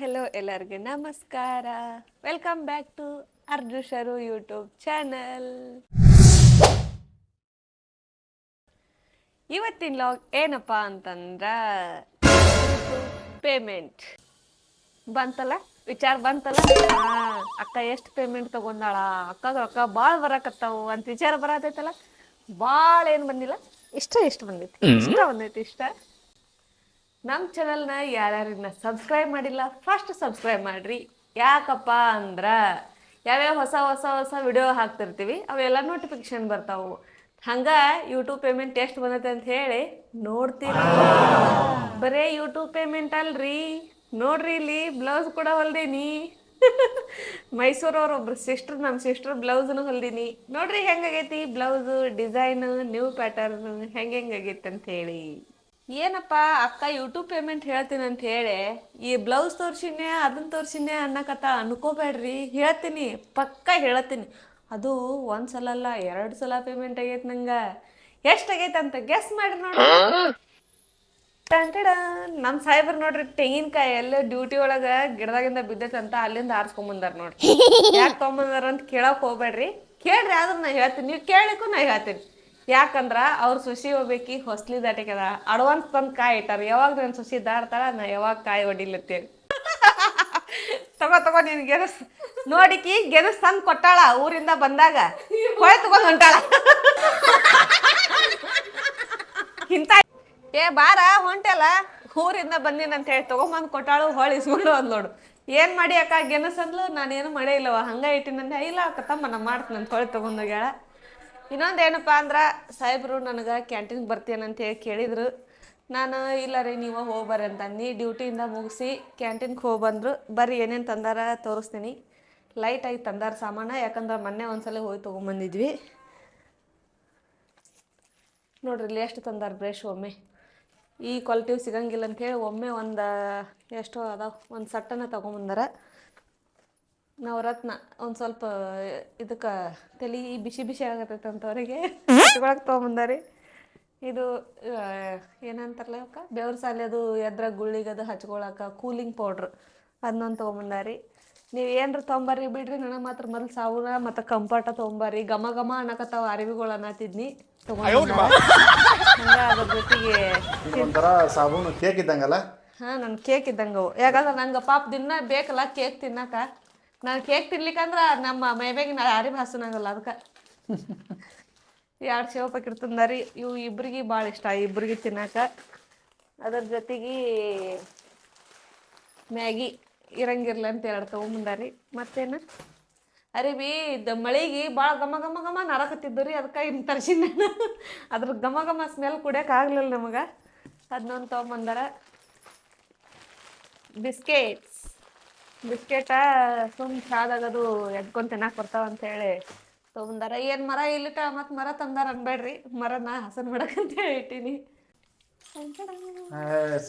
Hello ಎಲ್ಲರಿಗೆ ನಮಸ್ಕಾರ. Welcome back to ಅರ್ಜುಷರು ಯೂಟ್ಯೂಬ್ ಚಾನಲ್ ಇವತ್ತಿನ ಲಾಗ್ ಏನಪ್ಪ ಅಂತಂದ್ರ ಪೇಮೆಂಟ್ ಬಂತಲ್ಲ? ವಿಚಾರ ಬಂತಲ್ಲ? ಅಕ್ಕ ಎಷ್ಟು ಪೇಮೆಂಟ್ ತಗೊಂಡಾಳ? ಅಕ್ಕ ರೊಕ್ಕ ಭಾಳ ಬರಕತ್ತಾವು ಅಂತ ವಿಚಾರ ಬರತೈತಲ್ಲ? ಭಾಳ ಏನು ಬಂದಿಲ್ಲ? ಇಷ್ಟ ಎಷ್ಟು ಬಂದೈತಿ. ಇಷ್ಟ ಬಂದೈತಿ ಇಷ್ಟ. ನಮ್ಮ ಚಾನಲ್ನ ಯಾರ್ಯಾರನ್ನ ಸಬ್ಸ್ಕ್ರೈಬ್ ಮಾಡಿಲ್ಲ ಫಸ್ಟ್ ಸಬ್ಸ್ಕ್ರೈಬ್ ಮಾಡ್ರಿ. ಯಾಕಪ್ಪ ಅಂದ್ರೆ ಯಾವ್ಯಾವ ಹೊಸ ಹೊಸ ಹೊಸ ವಿಡಿಯೋ ಹಾಕ್ತಿರ್ತೀವಿ, ಅವೆಲ್ಲ ನೋಟಿಫಿಕೇಶನ್ ಬರ್ತಾವು. ಹಂಗೆ ಯೂಟ್ಯೂಬ್ ಪೇಮೆಂಟ್ ಎಷ್ಟು ಬಂದೈತೆ ಅಂತ ಹೇಳಿ ನೋಡ್ತೀರಿ. ಬರೇ ಯೂಟ್ಯೂಬ್ ಪೇಮೆಂಟ್ ಅಲ್ರಿ. ನೋಡ್ರಿ ಇಲ್ಲಿ ಬ್ಲೌಸ್ ಕೂಡ ಹೊಲ್ದೀನಿ. ಮೈಸೂರವ್ರ ಒಬ್ರು ಸಿಸ್ಟರ್ ನಮ್ಮ ಸಿಸ್ಟರ್ ಬ್ಲೌಸ್ನು ಹೊಲ್ದೀನಿ. ನೋಡ್ರಿ ಹೆಂಗಾಗೈತಿ ಬ್ಲೌಸು ಡಿಸೈನು ನ್ಯೂ ಪ್ಯಾಟರ್ನ್ ಹೆಂಗೆ ಹೆಂಗಾಗೈತೆ ಅಂತ ಹೇಳಿ. ಏನಪ್ಪ, ಅಕ್ಕ ಯೂಟ್ಯೂಬ್ ಪೇಮೆಂಟ್ ಹೇಳ್ತೀನಿ ಅಂತ ಹೇಳಿ ಈ ಬ್ಲೌಸ್ ತೋರ್ಸಿನ್ನೆ ಅದನ್ನ ತೋರ್ಸಿನ್ನೆ ಅನ್ನಕತ್ತ ಅನ್ಕೋಬೇಡ್ರಿ. ಹೇಳ್ತೀನಿ, ಪಕ್ಕ ಹೇಳ್ತೀನಿ. ಅದು ಒಂದ್ ಸಲ ಅಲ್ಲ ಎರಡು ಸಲ ಪೇಮೆಂಟ್ ಆಗೈತೆ ನಂಗ. ಎಷ್ಟು ಆಗೈತೆ ಅಂತ ಗೆಸ್ ಮಾಡಿ ನೋಡ್ರಿ ನಮ್ ನಮ್ಮ ಸಾಹೇಬ್ರು ನೋಡ್ರಿ, ತೆಂಗಿನಕಾಯಿ ಎಲ್ಲ ಡ್ಯೂಟಿ ಒಳಗ ಗಿಡದಾಗಿಂದ ಬಿದ್ದೈತೆ ಅಂತ ಅಲ್ಲಿಂದ ಆರಿಸ್ಕೊಂಬಂದಾರ ನೋಡ್ರಿ. ಯಾಕೆ ತೊಗೊಂಬಂದಾರ ಅಂತ ಕೇಳಕ್ ಹೋಗ್ಬೇಡ್ರಿ. ಕೇಳ್ರಿ, ಆದ್ರೆ ನಾ ಹೇಳ್ತೀನಿ. ನೀವು ಕೇಳಕ್ಕೂ ನಾ ಹೇಳ್ತೀನಿ. ಯಾಕಂದ್ರ ಅವ್ರ ಸುಶಿ ಹೋಗ್ಬೇಕಿ ಹೊಸ್ಲಿ ದಾಟಿಕದ ಅಡ್ವಾನ್ಸ್ ತಂದು ಕಾಯಿ ಇಟ್ಟಾರ. ಯಾವಾಗ ನನ್ನ ಸುಶಿ ದಾಡ್ತಾಳ ನಾ ಯಾವಾಗ ಕಾಯಿ ಹೊಡಿಲತ್ತೇಳಿ ತಗೋ ತಗೋ, ನೀನ್ ಗೆರಸ್ ನೋಡಿಕಿ ಗೆರಸ್ ತಂದು ಕೊಟ್ಟಾಳ ಊರಿಂದ ಬಂದಾಗ. ಹೊಳೆ ತಗೊಂಡ್ ಹೊಂಟಾಳ. ಇಂತ ಏ, ಬಾರ ಹೊಂಟಲ್ಲ ಊರಿಂದ ಬಂದಿನ ಅಂತ ಹೇಳಿ ತಗೊಂಬಂದ್ ಕೊಟ್ಟಾಳು, ಹೊಳಿ ಇಸ್ಕೊಂಡು ಅಂದ್ ನೋಡು. ಏನ್ ಮಾಡಿ ಅಕ್ಕ ಗೆನಸ್ ಅಂದ್ಲು? ನಾನೇನು ಮಾಡೇ ಇಲ್ಲವ ಹಂಗ ಇಟ್ಟಿನಂದೆ. ಇಲ್ಲ ಅಕ್ಕ ತಮ್ಮ, ನಾ ಮಾಡ್ತೀನಿ ಅಂತ ಹೊಳಿ ತಗೊಂಡೋಗ್ಯಾಳ ಇನ್ನೊಂದು ಏನಪ್ಪ ಅಂದ್ರೆ, ಸಾಹೇಬ್ರು ನನಗೆ ಕ್ಯಾಂಟೀನ್ಗೆ ಬರ್ತೇನಂತ ಹೇಳಿ ಕೇಳಿದ್ರು. ನಾನು, ಇಲ್ಲ ರೀ, ನೀವು ಹೋಗ್ಬರ್ರಿ ಅಂತ ನೀ ಡ್ಯೂಟಿಯಿಂದ ಮುಗಿಸಿ ಕ್ಯಾಂಟೀನ್ಗೆ ಹೋಗಿ ಬಂದರು. ಬರ್ರಿ, ಏನೇನು ತಂದಾರ ತೋರಿಸ್ತೀನಿ. ಲೈಟಾಗಿ ತಂದಾರ ಸಾಮಾನು, ಯಾಕಂದ್ರೆ ಮೊನ್ನೆ ಒಂದ್ಸಲ ಹೋಗಿ ತೊಗೊಂಬಂದಿದ್ವಿ ನೋಡ್ರಿ, ಇಲ್ಲಿ ಎಷ್ಟು ತಂದಾರ ಬ್ರಷ್ ಒಮ್ಮೆ. ಈ ಕ್ವಾಲಿಟಿವ್ ಸಿಗಂಗಿಲ್ಲ ಅಂತೇಳಿ ಒಮ್ಮೆ ಒಂದು, ಎಷ್ಟೋ ಅದಾವ, ಒಂದು ಸಟ್ಟನ್ನು ತೊಗೊಂಬಂದಾರ ನವರತ್ನ ಒಂದ್ ಸ್ವಲ್ಪ ಇದಕ್ಕ ತಲೆ ಬಿಸಿ ಬಿಸಿ ಆಗತೈತೆ ಅಂತವ್ರಿಗೆ ಹಚ್ಕೊಳಕ್ಕೆ ತೊಗೊಂಬಂದಾರಿ. ಇದು ಏನಂತಾರಲ್ಲ ಅವಕ್ಕ ಬೆವ್ರ ಸಾಲಿ ಅದು ಎದ್ರ ಗುಳ್ಳಿಗೆ ಅದು ಹಚ್ಕೊಳಕ ಕೂಲಿಂಗ್ ಪೌಡ್ರ್. ಅದನ್ನೊಂದು ತೊಗೊಂಬಂದಾರಿ. ನೀವು ಏನ್ರ ತೊಗೊಂಬರ್ರಿ ಬಿಡ್ರಿ ನನಗೆ ಮಾತ್ರ ಮೊದಲು ಸಾವುನ ಮತ್ತು ಕಂಫರ್ಟ ತೊಗೊಂಬರ್ರಿ. ಘಮ ಘಮ ಅನ್ನಕತ್ತಾವ ಅರಿವಿಗಳು ಅನ್ನತಿದ್ನಿ. ಹಂಗ ಅದ್ರ ಜೊತೆಗೆ ಒಂಥರ ಸಾಬೂನು ಕೇಕ್ ಇದ್ದಂಗಲ್ಲ? ಹಾ ನನ್ ಕೇಕ್ ಇದ್ದಂಗ ಅವು ಯಾಕಂದ್ರೆ ನಂಗೆ ಪಾಪ ದಿನ ಬೇಕಲ್ಲ ಕೇಕ್ ತಿನ್ನಕ. ನಾನು ಕೇಕ್ ತಿನ್ಲಿಕ್ಕಂದ್ರ ನಮ್ಮ ಮೈಬೇಗಿ ನಾ ಯಾರಿಗೆ ಹಸನಾಗಲ್ಲ ಅದಕ್ಕೆ ಎರಡು ಸೇವ್ ಪ್ಯಾಕೆಟ್ ತಂದಾರಿ ಇವು ಇಬ್ರಿಗೆ ಭಾಳ ಇಷ್ಟ ಇಬ್ರಿಗೆ ತಿನ್ನಕ. ಅದ್ರ ಜೊತೆಗೆ ಮ್ಯಾಗಿ ಇರಂಗಿರ್ಲ ಅಂತ ಎರಡು ತೊಗೊಂಬಂದಾರಿ. ಮತ್ತೇನು? ಅರಿವಿ ಇದ್ದ ಮಳೆಗೆ ಭಾಳ ಘಮ ಘಮ ಘಮ ನರಕತ್ತಿದ್ದು ರೀ ಅದಕ್ಕೆ ಇನ್ನು ನಾನು. ಅದ್ರ ಘಮ ಘಮ ಸ್ಮೆಲ್ ಕುಡಿಯೋಕೆ ಆಗಲಿಲ್ಲ ನಮಗೆ. ಅದನ್ನೊಂದು ತೊಗೊಂಬಂದಾರ. ಬಿಸ್ಕೆಟ್ಸ್ ಬಿಸ್ಕೆಟ ಸುಮ್ ಚಾದಾಗ ಅದು ಎದ್ಕೊಂಡ್ ತಿನ್ನಾಕ್ ಬರ್ತಾವ ಅಂತ ಹೇಳಿ ತೊಗೊಂಡಾರ. ಏನ್ ಮರ ಇಲ್ಲಿಟ? ಮತ್ ಮರ ತಂದಾರ ಅನ್ಬೇಡ್ರಿ. ಮರನ ಹಸನ್ ಮಾಡಕಂತ ಹೇಳಿ ಇಟ್ಟೀನಿ.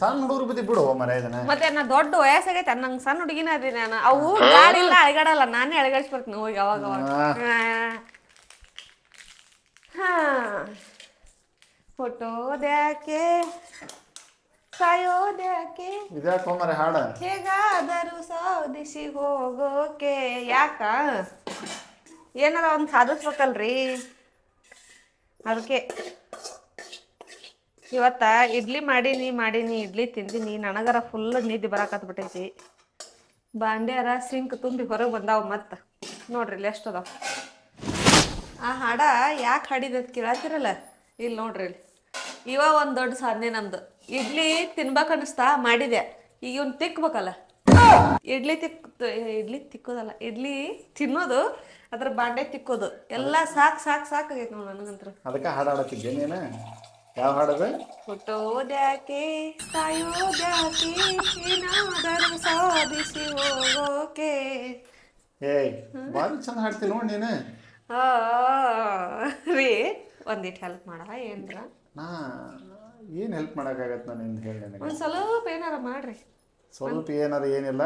ಸಣ್ಣ ಹುಡುಗರು ಬುದ್ಧಿ ಬಿಡು ಮರ ಇದನ್ನ. ಮತ್ತೆ ನಾ ದೊಡ್ಡ ವಯಸ್ಸಾಗೈತೆ. ನಂಗೆ ಸಣ್ಣ ಹುಡುಗಿನ ಅದೀನಿ ನಾನು. ಅವು ಗಾಡಿ ಇಲ್ಲ ಅಳಗಾಡಲ್ಲ ನಾನೇ ಅಳಗಾಡ್ಸಿ ಬರ್ತೀನಿ ಹೋಗಿ ಅವಾಗ ಅವಾಗ. ಹಾ. ಫೋಟೋದ್ಯಾಕೆ ಸಾಯೋದ್ಯಾಕೆ ಇದ್ಯಾಕೋ ಮರ ಹಾಡ. ಹೇಗಾದರೂ ಸೌದಿಸಿ ಹೋಗೋಕೆ. ಯಾಕ? ಏನಾರ ಒಂದು ಸಾಧಿಸ್ಬೇಕಲ್ರಿ? ಅದಕ್ಕೆ ಇವತ್ತ ಇಡ್ಲಿ ಮಾಡೀನಿ ಮಾಡೀನಿ ಇಡ್ಲಿ ತಿಂದೀನಿ. ನನಗರ ಫುಲ್ ನಿದ್ದೆ ಬರಾಕತ್ ಬಿಟ್ಟೈತಿ ಬಾಂಡ್ಯಾರ ಸಿಂಕ್ ತುಂಬಿ ಹೊರಗೆ ಬಂದಾವ ಮತ್ತೆ. ನೋಡ್ರಿ ಇಲ್ಲಿ ಎಷ್ಟು ಅದಾವ. ಆ ಹಾಡ ಯಾಕೆ ಹಾಡಿದ ಕೇಳತ್ತಿರಲ್ಲ ಇಲ್ಲಿ ನೋಡ್ರಿ ಇಲ್ಲಿ. ಇವ ಒಂದು ದೊಡ್ಡ ಸಾಧನೆ ನಮ್ದು. ಇಡ್ಲಿ ತಿನ್ಬೇಕನ್ನಿಸ್ತಾ ಮಾಡಿದೆ. ಈಗ ಇವ್ನು ತಿಕ್ಬೇಕಲ್ಲ. ಇಡ್ಲಿ ತಿಕ್ ಇಡ್ಲಿ ತಿಕ್ಕೋದಲ್ಲ ಇಡ್ಲಿ ತಿನ್ನೋದು ಅದ್ರ ಬಾಂಡೆ ತಿಕ್ಕೋದು. ಎಲ್ಲ ಸಾಕ್ ಸಾಕ್ ಸಾಕಾಗೈತೆ ನೋಡಿ ನನಗಂತ್ರ. ಅದಕ್ಕೆ ಹಾಡಾಡತ್ತಿದ್ದೆ ನೀನು? ಯಾವ ಹಾಡದು? ಹುಟ್ಟೋದ್ಯಾಕೆ ಸಾಯೋದ್ಯಾಕೆ ಏನಾದರೂ ಸಾಧಿಸಿ ಹೋಗೋಕೆ? ಏಯ್ ಭಾರಿ ಚಂದ ಹಾಡ್ತಿ ನೋಡಿ ನೀನು. ಆ, ರೀ ಒಂದಿಟ್ಟು ಹೆಲ್ಪ್ ಮಾಡ ಏನ್ರ? ನಾ ಏನು ಹೆಲ್ಪ್ ಮಾಡೋಕ್ಕಾಗತ್ತೆ ನಾನು ನಿಂದು ಹೇಳಿ ನನಗೆ? ಒಂದು ಸ್ವಲ್ಪ ಏನಾರ ಮಾಡ್ರಿ. ಸ್ವಲ್ಪ ಏನಾರ ಏನಿಲ್ಲ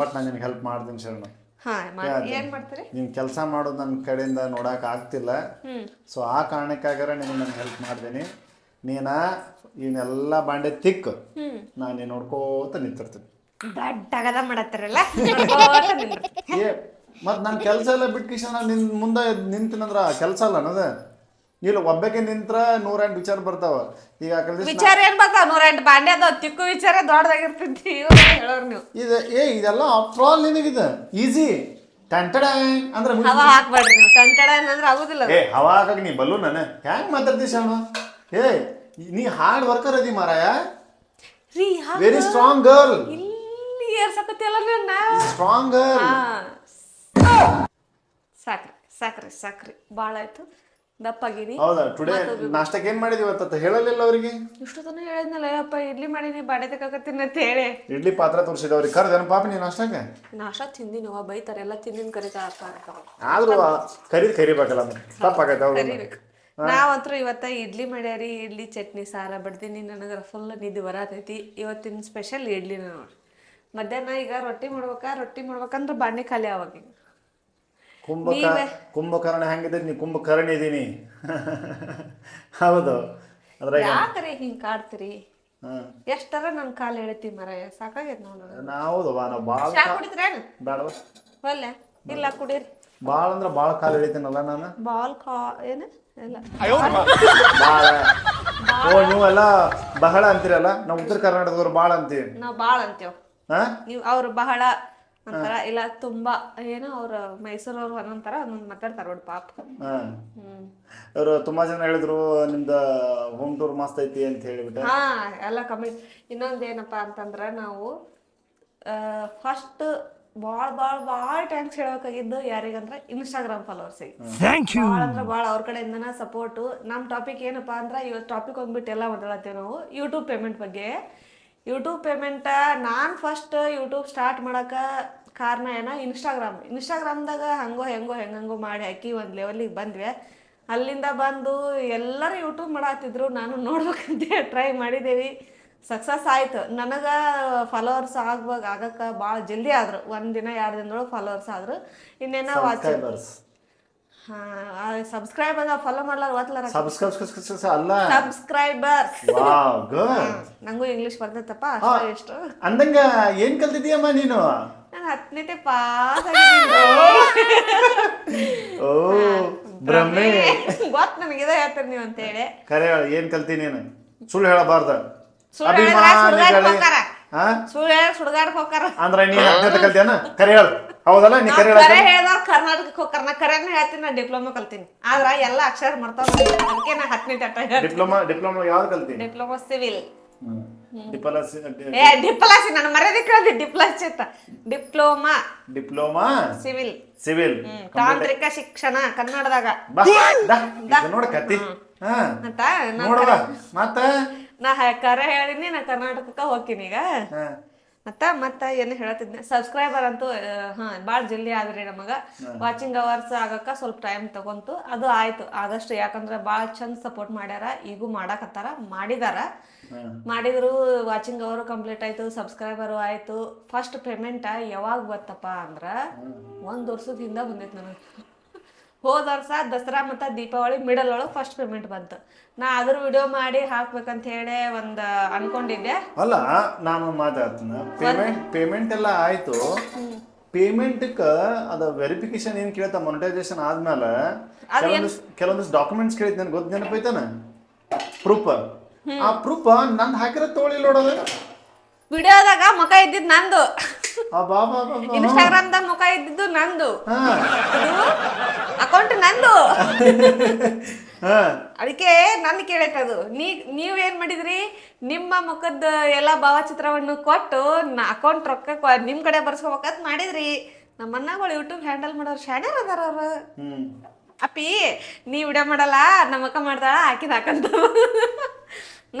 ಬಟ್ ನಾನು ನಿನಗೆ ಹೆಲ್ಪ್ ಮಾಡ್ತೀನಿ ಶರಣು. ಹಾ ಏನು ಏನ್ ಮಾಡ್ತೀರಿ? ನೀನು ಕೆಲಸ ಮಾಡೋದು ನನ್ನ ಕಡೆಯಿಂದ ನೋಡಕ್ ಆಗ್ತಿಲ್ಲ. ಸೊ ಆ ಕಾರಣಕ್ಕಾಗಾರ ನಿನಗೆ ನಾನು ಹೆಲ್ಪ್ ಮಾಡ್ತೀನಿ. ನೀನ ಇವನ್ನೆಲ್ಲ ಬಾಂಡೆ ತಿಕ್ಕು. ನಾನು ನೀನು ನೋಡ್ಕೋತ ನಿಂತಿರ್ತೀನಿ. ದೊಡ್ಡಗದ ಮಾಡತ್ತಾರಲ್ಲ. ಏ ಮತ್ ನನ್ ಕೆಲಸ ಎಲ್ಲ ಬಿಟ್ಕಿಶ ನಿನ್ ಮುಂದೆ ನಿಂತಿನಂದ್ರ ಕೆಲಸ ಅಲ್ಲ ಅನ್ನೋದ ಇಲ್ಲ ಒಬ್ಬಕ್ಕೆ ನಿಂತ್ರ ನೂರೆಂಟು ವಿಚಾರ ಬರ್ತಾವ. ಈಗ ಆ ವಿಚಾರ ಏನ್ ಬರ್ತಾವ? ನೂರ ಎಂಟು ಬಾಂಡೆ ಅದ ತಿಕ್ಕು ವಿಚಾರ ದೊಡ್ಡದಾಗಿರ್ತೈತಿ. ಇವ್ರು ಹೇಳೋರು ನೀವು? ಇದು ಏ ಇದೆಲ್ಲ ಆಫ್ಟರ್ ಆಲ್ ನಿನಗಿದೆ. ಈಸಿ ಟಂಟಡ ಅಂದ್ರೆ ಹವಾ ಹಾಕ್ಬೇಡ್ರಿ ನೀವು. ಟಂಟಡ ಅಂದ್ರೆ ಆಗುದಿಲ್ಲ. ಏ ಹವಾ ಹಾಕಕ್ ನೀ ಬಲ್ಲು ನಾನು. ಹ್ಯಾಂಗ್ ಮಾತಾಡ್ತಿ ಶರಣ? ಏ ನೀ ಹಾರ್ಡ್ ವರ್ಕರ್ ಅದಿ ಮಾರಾಯ. ರೀ ಹಾ ವೆರಿ ಸ್ಟ್ರಾಂಗ್ ಗರ್ಲ್ ಇಲ್ಲಿ ಏರ್ಸಕತ್ತಿಲ್ಲ ನನ್ನ ಸ್ಟ್ರಾಂಗ್ ಗರ್ಲ್ ಹಾ. ಸಾಕ್ರಿ ಸಾಕ್ರಿ ಸಾಕ್ರಿ. ಭಾಳ ಆಯ್ತು. ದಪ್ಪಾಗಿನಿ. ಹೌದಾ? ಟುಡೇ ನಾಷ್ಟಕ್ಕೆ ಏನ್ ಮಾಡಿದೀವಿ ಇವತ್ತ ಹೇಳಲಿಲ್ಲ ಅವ್ರಿಗೆ? ಇಷ್ಟು ತನ ಹೇಳಿದ್ನಲ್ಲ ಅಪ್ಪ ಇಡ್ಲಿ ಮಾಡೀನಿ ಬಾಡೆ ತಗೋಕತ್ತೀನಿ ಅಂತ ಹೇಳಿ. ಇಡ್ಲಿ ಪಾತ್ರ ತೋರಿಸಿದವ್ರಿಗೆ ಕರ್ದೇನ ಪಾಪ ನೀ ನಾಷ್ಟಕ್ಕೆ? ನಾಷ್ಟ ತಿಂದಿನವ ಬೈತಾರೆ ಎಲ್ಲ ತಿಂದಿನ ಕರಿತಾರಪ್ಪ ಅಂತ ಆದ್ರೂ ಕರಿದ್ ಕರಿಬೇಕಲ್ಲ ತಪ್ಪಾಗತ್ತೆ ಅವ್ರು ನಾವಂತೂ ಇವತ್ತ ಇಡ್ಲಿ ಮಾಡ್ಯಾರಿ ಇಡ್ಲಿ ಚಟ್ನಿ ಸಾರ ಬಡ್ತೀನಿ ನನಗೆ ಫುಲ್ ನಿದ್ದೆ ಬರತೈತಿ. ಇವತ್ತಿನ ಸ್ಪೆಷಲ್ ಇಡ್ಲಿನ ನೋಡ್ರಿ ಮಧ್ಯಾಹ್ನ ಈಗ ರೊಟ್ಟಿ ಮಾಡ್ಬೇಕಾ? ರೊಟ್ಟಿ ಮಾಡ್ಬೇಕಂದ್ರೆ ಬಾಣಿ ಖಾಲಿ ಆವಾಗ ಕುಂಭಕ ಕುಂಭಕರ್ಣ ಹೆಂಗಿದ್ದೀನಿ ನೀ ಕುಂಭಕರ್ಣ ಇದ್ದೀನಿ ಹೌದು. ಅದ್ರಾಗ ಯಾಕರೆ ಹಿಂಗ್ ಕಾಡ್ತೀರಿ? ಎಷ್ಟರ ನನ್ ಕಾಲ್ ಎಳಿತಿ ಮರಯ್ಯ ಸಾಕಾಗೈತ್ ನೋಡು. ಹೌದು ಬಾ ನಾವು ಭಾಳ ಚಾ ಕುಡಿದ್ರೇನು ಬೇಡವ ಒಲ್ಲೆ? ಇಲ್ಲ ಕುಡೀರಿ. ಭಾಳ ಅಂದ್ರೆ ಭಾಳ ಕಾಲು ಎಳಿತೀನಲ್ಲ ನಾನು? ಬಾಲ್ ಕಾ ಏನು? ಇಲ್ಲ. ಭಾಳ ಓ ನೀವೆಲ್ಲ ಬಹಳ ಅಂತೀರಲ್ಲ? ನಾವು ಉತ್ತರ ಕರ್ನಾಟಕದವ್ರು ಭಾಳ ಅಂತೀವಿ. ನಾವು ಬಾಳ್ ಅಂತೀವಿ ಹಾಂ? ನೀವು ಅವ್ರು ಬಹಳ ಅಂತಾರ ಇಲ್ಲ ತುಂಬಾ ಏನೋ ಅವ್ರ ಮೈಸೂರವ್ರು ಅನ್ನಂತಾರ ಒಂದೊಂದ್ ಮಾತಾಡ್ತಾರ ನೋಡಿ ಪಾಪ. ಹ್ಮ್. ಇವರು ತುಂಬಾ ಜನ ಹೇಳಿದ್ರು ನಿಮ್ದ ಹೋಮ್ ಟೂರ್ ಮಸ್ತ್ ಐತಿ ಅಂತ ಹೇಳಿಬಿಟ್ಟು. ಹಾ ಎಲ್ಲ ಕಮ್ಮಿ. ಇನ್ನೊಂದ್ ಏನಪ್ಪಾ ಅಂತಂದ್ರ ನಾವು ಫಸ್ಟ್ ಬಾಳ್ ಭಾಳ ಭಾಳ ಟ್ಯಾಂಕ್ಸ್ ಹೇಳ್ಬೇಕಾಗಿದ್ದು ಯಾರಿಗಂದ್ರ ಇನ್ಸ್ಟಾಗ್ರಾಮ್ ಫಾಲೋವರ್ಸಿಗೆ ಭಾಳ ಅಂದ್ರೆ ಭಾಳ ಅವ್ರ ಕಡೆಯಿಂದನ ಸಪೋರ್ಟ್ ನಮ್ಮ ಟಾಪಿಕ್ ಏನಪ್ಪಾ ಅಂದ್ರೆ ಇವತ್ತು ಟಾಪಿಕ್ ಹೋಗ್ಬಿಟ್ಟು ಎಲ್ಲ ಮಾತಾಡತ್ತೇವೆ ನಾವು ಯೂಟ್ಯೂಬ್ ಪೇಮೆಂಟ್ ಬಗ್ಗೆ. ಯೂಟ್ಯೂಬ್ ಪೇಮೆಂಟ ನಾನು ಫಸ್ಟ್ ಯೂಟ್ಯೂಬ್ ಸ್ಟಾರ್ಟ್ ಮಾಡಕ ಕಾರಣ ಏನ? ಇನ್ಸ್ಟಾಗ್ರಾಮ್ ಇನ್ಸ್ಟಾಗ್ರಾಮ್ದಾಗ ಹಂಗೋ ಹೆಂಗೋ ಹೆಂಗಂಗೋ ಮಾಡಿ ಹಾಕಿ ಒಂದು ಲೆವೆಲಿಗೆ ಬಂದ್ವಿ. ಅಲ್ಲಿಂದ ಬಂದು ಎಲ್ಲರೂ ಯೂಟ್ಯೂಬ್ ಮಾಡತ್ತಿದ್ರು ನಾನು ನೋಡ್ಬೇಕಂತ ಟ್ರೈ ಮಾಡಿದ್ದೀವಿ ಸಕ್ಸಸ್ ಆಯ್ತು. ನನಗೆ ಫಾಲೋವರ್ಸ್ ಆಗ್ಬೇಕು ಆಗಕ್ಕೆ ಭಾಳ ಜಲ್ದಿ ಆದ್ರು. ಒಂದು ದಿನ ಎರಡು ದಿನದೊಳಗೆ ಫಾಲೋವರ್ಸ್ ಆದ್ರು. ಇನ್ನೇನೋ ವಾಚ್ ಸಬ್ಸ್ಕ್ರೈಬ್ ಅದ ಫಾಲೋ ಮಾಡ್ಲಾರ ಓದ್ಲಾರ ಸಬ್ಸ್ಕ್ರೈಬ್ ಅಲ್ಲ. ಸಬ್ಸ್ಕ್ರೈಬರ್ಸ್ ವಾವ್ ಗುಡ್ ನಂಗೂ ಇಂಗ್ಲಿಷ್ ಬರ್ತೈತಪ್ಪ ಅಷ್ಟು ಎಷ್ಟು ಅಂದಂಗ ಏನ್ ಕಲ್ತಿದ್ಯಮ್ಮ ನೀನು? ನಾನು ಹತ್ತನೇತೆ ಪಾಸ್ ಓ ಬ್ರಹ್ಮೆ. ಗೊತ್ತು ನನಗೆ ಇದೇ ಹೇಳ್ತಾರೆ ನೀವು ಅಂತ ಹೇಳಿ. ಕರೆ ಹೇಳು ಏನ್ ಕಲ್ತಿ ನೀನು? ಸುಳ್ಳು ಹೇಳಬಾರ್ದ. ಸುಳ್ಳು ಹೇಳ ಸುಳ್ಳು ಹೇಳ ಸುಡ್ಗಾಡಕ್ ಅಂದ್ರೆ ಅಂದ್ರ ನೀನು ಹತ್ತನೇ ಕಲ್ತಿಯನ? ಕರೆ ಹೇಳು. ಹೌದಲ್ಲ ನೀ ಕರೆ ಕರೆ ಹೇಳ್ದವ್ರು ಕರ್ನಾಟಕಕ್ಕೆ ಹೋಗ್ತಾರ ನಾ ಕರೆನೇ ಹೇಳ್ತೀನಿ ನಾ ಡಿಪ್ಲೊಮಾ ಕಲ್ತೀನಿ. ಆದ್ರ ಎಲ್ಲ ಅಕ್ಷರ ಮರ್ತಾವ ಅದಕ್ಕೆ ನಾ ಹತ್ತನೇ ತಟ್ಟ ಡಿಪ್ಲೊಮಾ ಡಿಪ್ಲೊಮಾ ಯಾವ್ದು ಕಲ್ತೀನಿ? ಡಿಪ್ಲೊಮಾ ಸಿವಿಲ್ ಡಿಪ್ಲೊಸಿ ಏ ಡಿಪ್ಲಾಸಿ ನನ್ನ ಮರ್ಯಾದೆ ಕೇಳ್ದೆ ಡಿಪ್ಲಾಸಿ ಅಂತ. Diploma diploma civil civil hmm ತಾಂತ್ರಿಕ ಶಿಕ್ಷಣ ಕನ್ನಡದಾಗ. ಬಾ ದಾ, ಇದು ನೋಡ ಕತ್ತಿ ಹಾ. ಅಂತ ನಾ ನೋಡುವ ಮತ್ತ ನಾ ಹ- ಕರೆ ಹೇಳಿನಿ ನಾ ಕರ್ನಾಟಕಕ್ಕೆ ಹೋಗ್ತೀನಿ ಈಗ. ಹಾ. ಮತ್ತ ಮತ್ತ ಏನು ಹೇಳ್ತಿದ್ದೆ ಸಬ್ಸ್ಕ್ರೈಬರ್ ಅಂತೂ ಹಾ ಭಾಳ ಜಲ್ದಿ ಆದ್ರಿ ನಮಗ. ವಾಚಿಂಗ್ ಅವರ್ಸ್ ಆಗಕ್ಕ ಸ್ವಲ್ಪ ಟೈಮ್ ತಗೊಂತು. ಅದು ಆಯ್ತು. ಆದಷ್ಟು ಯಾಕಂದ್ರೆ ಭಾಳ ಚಂದ ಸಪೋರ್ಟ್ ಮಾಡ್ಯಾರ. ಈಗೂ ಮಾಡಾಕತ್ತಾರ. ಮಾಡಿದಾರ. ಮಾಡಿದ್ರು ವಾಚಿಂಗ್ ಅವರು ಕಂಪ್ಲೀಟ್ ಆಯ್ತು ಸಬ್ಸ್ಕ್ರೈಬರು ಆಯ್ತು. ಫಸ್ಟ್ ಪೇಮೆಂಟ್ ಯಾವಾಗ ಬತ್ತಪ್ಪ ಅಂದ್ರ ಒಂದ್ ವರ್ಷದ ಹಿಂದ ಬಂದೈತಿ ನನಗೆ. ಹೋದ ವರ್ಷ ದಸರಾ ಮತ್ತು ದೀಪಾವಳಿ ಮಿಡಲ್ ಒಳಗೆ ಫಸ್ಟ್ ಪೇಮೆಂಟ್ ಬಂತು. ನಾ ಅದ್ರ ವಿಡಿಯೋ ಮಾಡಿ ಹಾಕ್ಬೇಕಂತ ಹೇಳಿ ಒಂದು ಅನ್ಕೊಂಡಿದ್ದೆ. ಅಲ್ಲ ನಾನು ಮಾತಾಡ್ತೀನಿ ಪೇಮೆಂಟ್ ಪೇಮೆಂಟ್ ಎಲ್ಲ ಆಯ್ತು. ಪೇಮೆಂಟ್ಕ ಅದು ವೆರಿಫಿಕೇಶನ್ ಏನ್ ಕೇಳ್ತಾ ಮೊನಿಟೈಸೇಷನ್ ಆದ್ಮೇಲೆ ಕೆಲವೊಂದಿಷ್ಟು ಡಾಕ್ಯುಮೆಂಟ್ಸ್ ಕೇಳಿದ್ ನನಗೆ ಗೊತ್ತ ನೆನಪೈತಾನ? ಪ್ರೂಫ್ ಆ ಪ್ರೂಫ್ ನಂದು ಹಾಕಿರೋ ತೋಳಿ ನೋಡೋದು ವಿಡಿಯೋದಾಗ ಮುಖ ಇದ್ದಿದ್ದು ನಂದು. ಆ ದ ಮುಖ ಇದ್ದಿದ್ದು ನಂದು. ಅಕೌಂಟ್ ನಂದು. ಅದಕ್ಕೆ ನನ್ ಕೇಳೈತದು ನೀ ಏನ್ ಮಾಡಿದ್ರಿ? ನಿಮ್ಮ ಮುಖದ ಎಲ್ಲಾ ಭಾವಚಿತ್ರವನ್ನು ಕೊಟ್ಟು ಅಕೌಂಟ್ ರೊಕ್ಕ ನಿಮ್ ಕಡೆ ಬರ್ಸ್ಕೋಬೇಕಂತ ಮಾಡಿದ್ರಿ. ನಮ್ಮ ಅಣ್ಣಗಳು ಯೂಟ್ಯೂಬ್ ಹ್ಯಾಂಡಲ್ ಮಾಡೋರು ಶಾಣ್ಯರ್ ಅದಾರ ಅವ್ರು. ಅಪ್ಪಿ ನೀ ವಿಡಿಯೋ ಮಾಡಲ್ಲ ನಮ್ಮ ಮಾಡ್ದಾಳ ಮಾಡ್ತಾಳ ಹಾಕಿದ ಹಾಕಂತ.